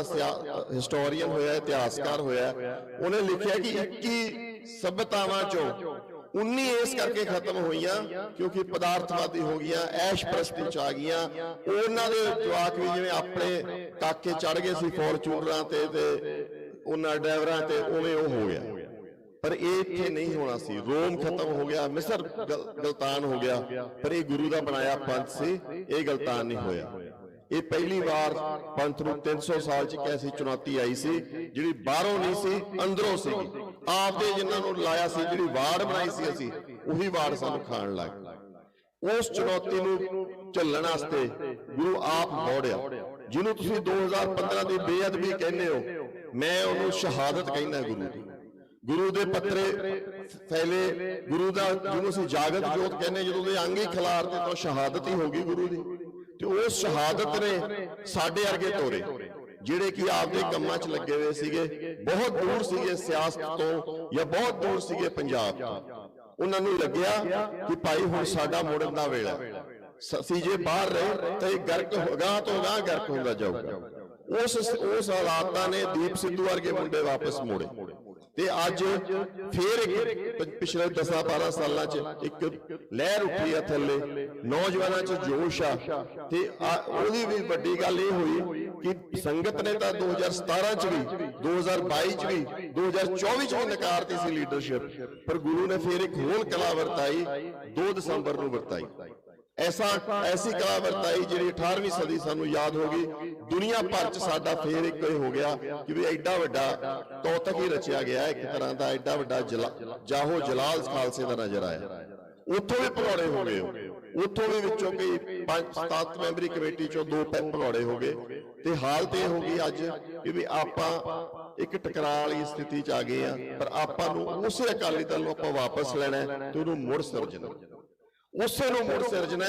S5: ਹਿਸਟੋਰੀਅਨ ਹੋਇਆ, ਇਤਿਹਾਸਕਾਰ ਹੋਇਆ, ਉਹਨੇ ਲਿਖਿਆ ਕਿ 21 ਸਭਿਤਾਵਾਂ ਚੋਂ 19 ਇਸ ਕਰਕੇ ਖਤਮ ਹੋਈਆਂ ਕਿਉਂਕਿ ਪਦਾਰਥਵਾਦੀ ਹੋ ਗਈਆਂ, ਐਸ਼ ਪ੍ਰਸਤੀ ਚ ਆ ਗਈਆਂ, ਉਹਨਾਂ ਦੇ ਜਵਾਕ ਵੀ ਜਿਵੇਂ ਆਪਣੇ ਕਾਕੇ ਚੜ ਗਏ ਸੀ ਫੋਰਚੂਨਰਾਂ ਤੇ ਤੇ ਉਹਨਾਂ ਡਰਾਈਵਰਾਂ ਤੇ, ਉਵੇਂ ਉਹ ਹੋ ਗਿਆ। ਪਰ ਇਹ ਇੱਥੇ ਨਹੀਂ ਹੋਣਾ ਸੀ। ਰੋਮ ਖਤਮ ਹੋ ਗਿਆ, ਮਿਸਰ ਗਲਤਾਨ ਹੋ ਗਿਆ। ਪਰ ਇਹ ਗੁਰੂ ਦਾ ਬਣਾਇਆ ਪੰਥ ਸੀ, ਇਹ ਗਲਤਾਨ ਨਹੀਂ ਹੋਇਆ। ਇਹ ਪਹਿਲੀ ਵਾਰ ਪੰਥ ਨੂੰ 300 ਸਾਲ ਚ ਇੱਕ ਐਸੀ ਚੁਣੌਤੀ ਆਈ ਸੀ, ਜਿਹੜੀ ਬਾਹਰੋਂ ਨਹੀਂ ਸੀ, ਅੰਦਰੋਂ ਸੀ। ਆਪਦੇ ਜਿਨ੍ਹਾਂ ਨੂੰ ਲਾਇਆ ਸੀ, ਜਿਹੜੀ ਵਾੜ ਬਣਾਈ ਸੀ ਅਸੀਂ, ਉਹੀ ਵਾੜ ਸਾਨੂੰ ਖਾਣ ਲੱਗ ਗਏ। ਉਸ ਚੁਣੌਤੀ ਨੂੰ ਝੱਲਣ ਵਾਸਤੇ ਗੁਰੂ ਆਪ ਮੋੜਿਆ। ਜਿਹਨੂੰ ਤੁਸੀਂ 2015 ਦੀ ਬੇਅਦਬੀ ਕਹਿੰਦੇ ਹੋ, ਮੈਂ ਉਹਨੂੰ ਸ਼ਹਾਦਤ ਕਹਿੰਦਾ ਗੁਰੂ ਦੀ। ਗੁਰੂ ਦੇ ਪੱਤਰੇ ਫੈਲੇ ਗੁਰੂ ਦਾ ਜਿਹਨੂੰ ਅਸੀਂ ਜਾਗਤ ਜੋਤ ਕਹਿੰਦੇ ਜਦੋਂ ਦੇ ਅੰਗ ਹੀ ਖਿਲਾਰਦੇ ਤਾਂ ਸ਼ਹਾਦਤ ਹੀ ਹੋ ਗਈ ਗੁਰੂ ਦੀ। ਤੇ ਉਸ ਸ਼ਹਾਦਤ ਨੇ ਸਾਡੇ ਵਰਗੇ ਤੋਰੇ ਜਿਹੜੇ ਕਿ ਆਪਦੇ ਕੰਮਾਂ 'ਚ ਲੱਗੇ ਹੋਏ ਸੀਗੇ ਬਹੁਤ ਦੂਰ ਸੀਗੇ ਸਿਆਸਤ ਤੋਂ ਜਾਂ ਬਹੁਤ ਦੂਰ ਸੀਗੇ ਪੰਜਾਬ ਤੋਂ। ਉਹਨਾਂ ਨੂੰ ਲੱਗਿਆ ਕਿ ਭਾਈ ਹੁਣ ਸਾਡਾ ਮੋੜਨ ਦਾ ਵੇਲਾ। ਅਸੀਂ ਜੇ ਬਾਹਰ ਰਹੇ ਤਾਂ ਇਹ ਗਰਕ ਹੋਗਾ ਤੋਂ ਗਾਂ ਗਰਕ ਹੁੰਦਾ ਜਾਊਗਾ। ਉਸ ਉਸ ਹਾਲਾਤਾਂ ਨੇ ਦੀਪ ਸਿੱਧੂ ਵਰਗੇ ਮੁੰਡੇ ਵਾਪਸ ਮੋੜੇ। ਤੇ ਅੱਜ ਫੇਰ ਇੱਕ ਪਿਛਲੇ 10 12 ਸਾਲਾਂ ਚ ਇੱਕ ਲਹਿਰ ਉੱਠੀ ਆ ਥੱਲੇ। ਨੌਜਵਾਨਾਂ ਚ ਜੋਸ਼ ਆ। ਤੇ ਉਹਦੀ ਵੀ ਵੱਡੀ ਗੱਲ ਇਹ ਹੋਈ ਕਿ ਸੰਗਤ ਨੇ ਤਾਂ 2017 ਚ ਵੀ 2022 ਚ ਵੀ 2024 ਚ ਵੀ ਨਕਾਰਤੀ ਸੀ ਲੀਡਰਸ਼ਿਪ ਪਰ ਗੁਰੂ ਨੇ ਫੇਰ ਇੱਕ ਹੋਰ ਕਲਾ ਵਰਤਾਈ 2 ਦਸੰਬਰ ਨੂੰ ਵਰਤਾਈ। ਐਸਾ ਐਸੀ ਕਲਾ ਵਰਤਾਈ ਜਿਹੜੀ 18ਵੀਂ ਸਦੀ ਸਾਨੂੰ ਯਾਦ ਹੋ ਗਈ। ਦੁਨੀਆ ਭਰ ਚ ਸਾਡਾ ਫੇਰ ਇੱਕ ਇਹ ਹੋ ਗਿਆ ਕਿ ਵੀ ਐਡਾ ਵੱਡਾ ਕੌਤਕ ਹੀ ਰਚਿਆ ਗਿਆ ਇੱਕ ਤਰ੍ਹਾਂ ਦਾ ਐਡਾ ਵੱਡਾ ਜਾਹੋ ਜਲਾਲ ਖਾਲਸੇ ਦਾ ਨਜ਼ਰ ਆਇਆ। ਉੱਥੋਂ ਵੀ ਭਗੌੜੇ ਹੋ ਗਏ। ਉੱਥੋਂ ਵੀ ਵਿੱਚੋਂ ਕਈ ਪੰਜ ਸੱਤ ਮੈਂਬਰੀ ਕਮੇਟੀ ਚੋਂ ਦੋ ਭਗੌੜੇ ਹੋ ਗਏ। ਤੇ ਹਾਲਤ ਇਹ ਹੋ ਗਈ ਅੱਜ ਕਿ ਵੀ ਆਪਾਂ ਇੱਕ ਟਕਰਾਅ ਵਾਲੀ ਸਥਿਤੀ ਚ ਆ ਗਏ ਆ ਪਰ ਆਪਾਂ ਨੂੰ ਉਸੇ ਅਕਾਲੀ ਦਲ ਨੂੰ ਆਪਾਂ ਵਾਪਸ ਲੈਣਾ ਹੈ ਤੇ ਉਹਨੂੰ ਮੁੜ ਸਿਰਜਣਾ ਉਸੇ ਨੂੰ ਮੁੜ ਸਿਰਜਣਾ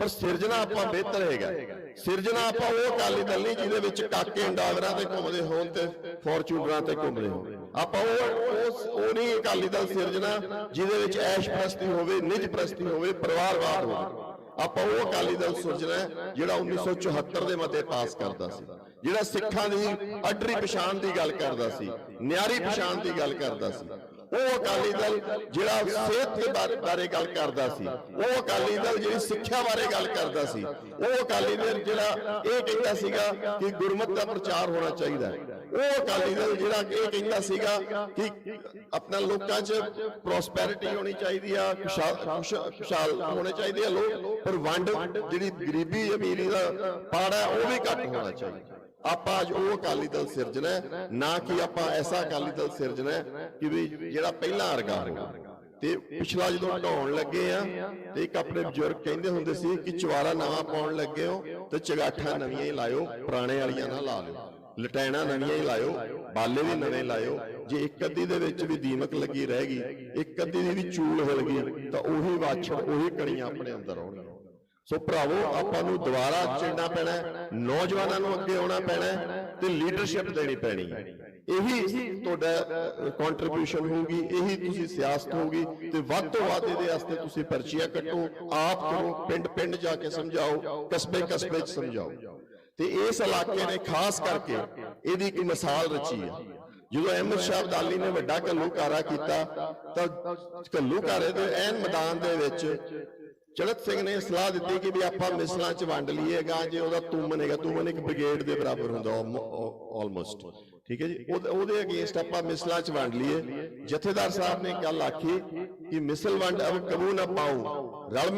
S5: ਪਰ ਸਿਰਜਣਾ ਆਪਾਂ ਬਿਹਤਰ ਹੈਗਾ। ਸਿਰਜਣਾ ਆਪਾਂ ਉਹ ਅਕਾਲੀ ਦਲ ਨਹੀਂ ਜਿਹਦੇ ਵਿੱਚ ਕਾਕੇ ਡਾਗਰਾਂ ਤੇ ਘੁੰਮਦੇ ਹੋਣ ਤੇ ਫੋਰਚੂਨਰਾਂ ਤੇ ਘੁੰਮਦੇ ਹੋਣ। ਆਪਾਂ ਉਹ ਉਹ- ਨਹੀਂ ਅਕਾਲੀ ਦਲ ਸਿਰਜਣਾ ਜਿਹਦੇ ਵਿੱਚ ਐਸ਼ ਪ੍ਰਸਤੀ ਹੋਵੇ, ਨਿਜ ਪ੍ਰਸਤੀ ਹੋਵੇ, ਪਰਿਵਾਰਵਾਦ ਹੋਵੇ। ਆਪਾਂ ਉਹ ਅਕਾਲੀ ਦਲ ਸਿਰਜਣਾ ਹੈ, ਜਿਹੜਾ 1974 ਦੇ ਮਤੇ ਪਾਸ ਕਰਦਾ ਸੀ। ਜਿਹੜਾ ਸਿੱਖਾਂ ਦੀ ਅੱਡਰੀ ਪਛਾਣ ਦੀ ਗੱਲ ਕਰਦਾ ਸੀ, ਨਿਆਰੀ ਪਛਾਣ ਦੀ ਗੱਲ ਕਰਦਾ ਸੀ। ਉਹ ਅਕਾਲੀ ਦਲ ਜਿਹੜਾ ਸਿਹਤ ਦੇ ਬਾਰੇ- ਬਾਰੇ ਗੱਲ ਕਰਦਾ ਸੀ, ਉਹ ਅਕਾਲੀ ਦਲ ਜਿਹੜੀ ਸਿੱਖਿਆ ਬਾਰੇ ਗੱਲ ਕਰਦਾ ਸੀ, ਉਹ ਅਕਾਲੀ ਦਲ ਜਿਹੜਾ ਇਹ ਕਹਿੰਦਾ ਸੀਗਾ ਕਿ ਗੁਰਮਤ ਦਾ ਪ੍ਰਚਾਰ ਹੋਣਾ ਚਾਹੀਦਾ ਉਹ ਅਕਾਲੀ ਦਲ ਜਿਹੜਾ ਇਹ ਕਹਿੰਦਾ ਸੀਗਾ ਕਿ ਆਪਣਾ ਲੋਕਾਂ 'ਚ ਪ੍ਰੋਸਪੈਰਿਟੀ ਹੋਣੀ ਚਾਹੀਦੀ ਆ ਖੁਸ਼ਹਾਲ ਖੁਸ਼- ਖੁਸ਼ਹਾਲ ਹੋਣੇ ਚਾਹੀਦੇ ਆ ਲੋਕ, ਪਰ ਵੰਡ ਜਿਹੜੀ ਗਰੀਬੀ ਅਮੀਰੀ ਦਾ ਪਾੜਾ ਉਹ ਵੀ ਘੱਟ ਹੋਣਾ ਚਾਹੀਦਾ। ਆਪਾਂ ਅੱਜ ਉਹ ਅਕਾਲੀ ਦਲ ਸਿਰਜਣਾ ਨਾ ਕਿ ਆਪਾਂ ਐਸਾ ਅਕਾਲੀ ਦਲ ਸਿਰਜਣਾ ਕਿ ਵੀ ਜਿਹੜਾ ਪਹਿਲਾਂ ਵਰਗਾ ਹੋਵੇ। ਤੇ ਪਿਛਲਾ ਜਦੋਂ ਢਾਉਣ ਲੱਗੇ ਆ, ਤੇ ਇੱਕ ਆਪਣੇ ਬਜ਼ੁਰਗ ਕਹਿੰਦੇ ਹੁੰਦੇ ਸੀ ਕਿ ਚਵਾਰਾ ਨਵਾਂ ਪਾਉਣ ਲੱਗੇ ਹੋ, ਤੇ ਚਗਾਠਾਂ ਨਵੀਆਂ ਹੀ ਲਾਇਓ, ਪੁਰਾਣੇ ਵਾਲੀਆਂ ਨਾ ਲਾ ਲਿਓ। ਲਟੈਣਾ ਨਵੀਆਂ ਹੀ ਲਾਇਓ, ਬਾਲੇ ਵੀ ਨਵੇਂ ਲਾਇਓ। ਜੇ ਇੱਕ ਅੱਧੀ ਦੇ ਵਿੱਚ ਵੀ ਦੀਮਕ ਲੱਗੀ ਰਹਿ ਗਈ, ਇੱਕ ਅੱਧੀ ਦੀ ਵੀ ਚੂਲ ਹਿਲ ਗਈ, ਤਾਂ ਉਹੀ ਵਾਛੜ, ਉਹੀ ਕਣੀਆਂ ਆਪਣੇ ਅੰਦਰ ਆਉਣਗੀਆਂ। ਸੋ ਭਰਾਵੋ, ਆਪਾਂ ਨੂੰ ਦੁਬਾਰਾ ਚੜਨਾ ਪੈਣਾ ਨੌਜਵਾਨਾਂ ਨੂੰ ਅੱਗੇ ਆਉਣਾ ਪੈਣਾ ਤੇ ਲੀਡਰਸ਼ਿਪ ਦੇਣੀ ਪੈਣੀ ਇਹੀ ਤੁਹਾਡਾ ਕੰਟਰੀਬਿਊਸ਼ਨ ਹੋਊਗੀ, ਇਹੀ ਤੁਸੀਂ ਸਿਆਸਤ ਹੋਊਗੀ ਤੇ ਵੱਧ ਤੋਂ ਵੱਧ ਇਹਦੇ ਵਾਸਤੇ ਤੁਸੀਂ ਪਰਚੀਆਂ ਕੱਟੋ, ਆਪ ਕਰੋ ਪਿੰਡ ਪਿੰਡ ਜਾ ਕੇ ਸਮਝਾਓ ਕਸਬੇ ਕਸਬੇ ਚ ਸਮਝਾਓ। ਤੇ ਇਸ ਇਲਾਕੇ ਨੇ ਖਾਸ ਕਰਕੇ ਇਹਦੀ ਇੱਕ ਮਿਸਾਲ ਰਚੀ ਹੈ। ਜਦੋਂ ਅਹਿਮਦ ਸ਼ਾਹ ਅਬਦਾਲੀ ਨੇ ਵੱਡਾ ਘੱਲੂਕਾਰਾ ਕੀਤਾ ਤਾਂ ਘੱਲੂਕਾਰੇ ਦੇ ਐਨ ਮੈਦਾਨ ਦੇ ਵਿੱਚ ਚੜਤ ਸਿੰਘ ਨੇ ਸਲਾਹ ਦਿੱਤੀ ਕਿ ਵੀ ਆਪਾਂ ਮਿਸਲਾਂ ਚ ਵੰਡ ਲਈਏਗਾ, ਜੇ ਉਹਦਾ ਤੁਮਨ ਹੈਗਾ ਤੁਮਨ ਇੱਕ ਬ੍ਰਿਗੇਡ ਦੇ ਬਰਾਬਰ ਹੁੰਦਾ ਆਲਮੋਸਟ ਠੀਕ ਹੈ ਜੀ? ਉਹਦੇ- ਉਹਦੇ ਅਗੇਂਸਟ ਆਪਾਂ ਮਿਸਲਾਂ ਚ ਵੰਡ ਲਈਏ। ਜਥੇਦਾਰ ਸਾਹਿਬ ਨੇ ਗੱਲ ਆਖੀ ਕਿ ਮਿਸਲ ਵੰਡ ਅਬ ਕਬੂ ਨਾ ਪਾਉ ਰਲ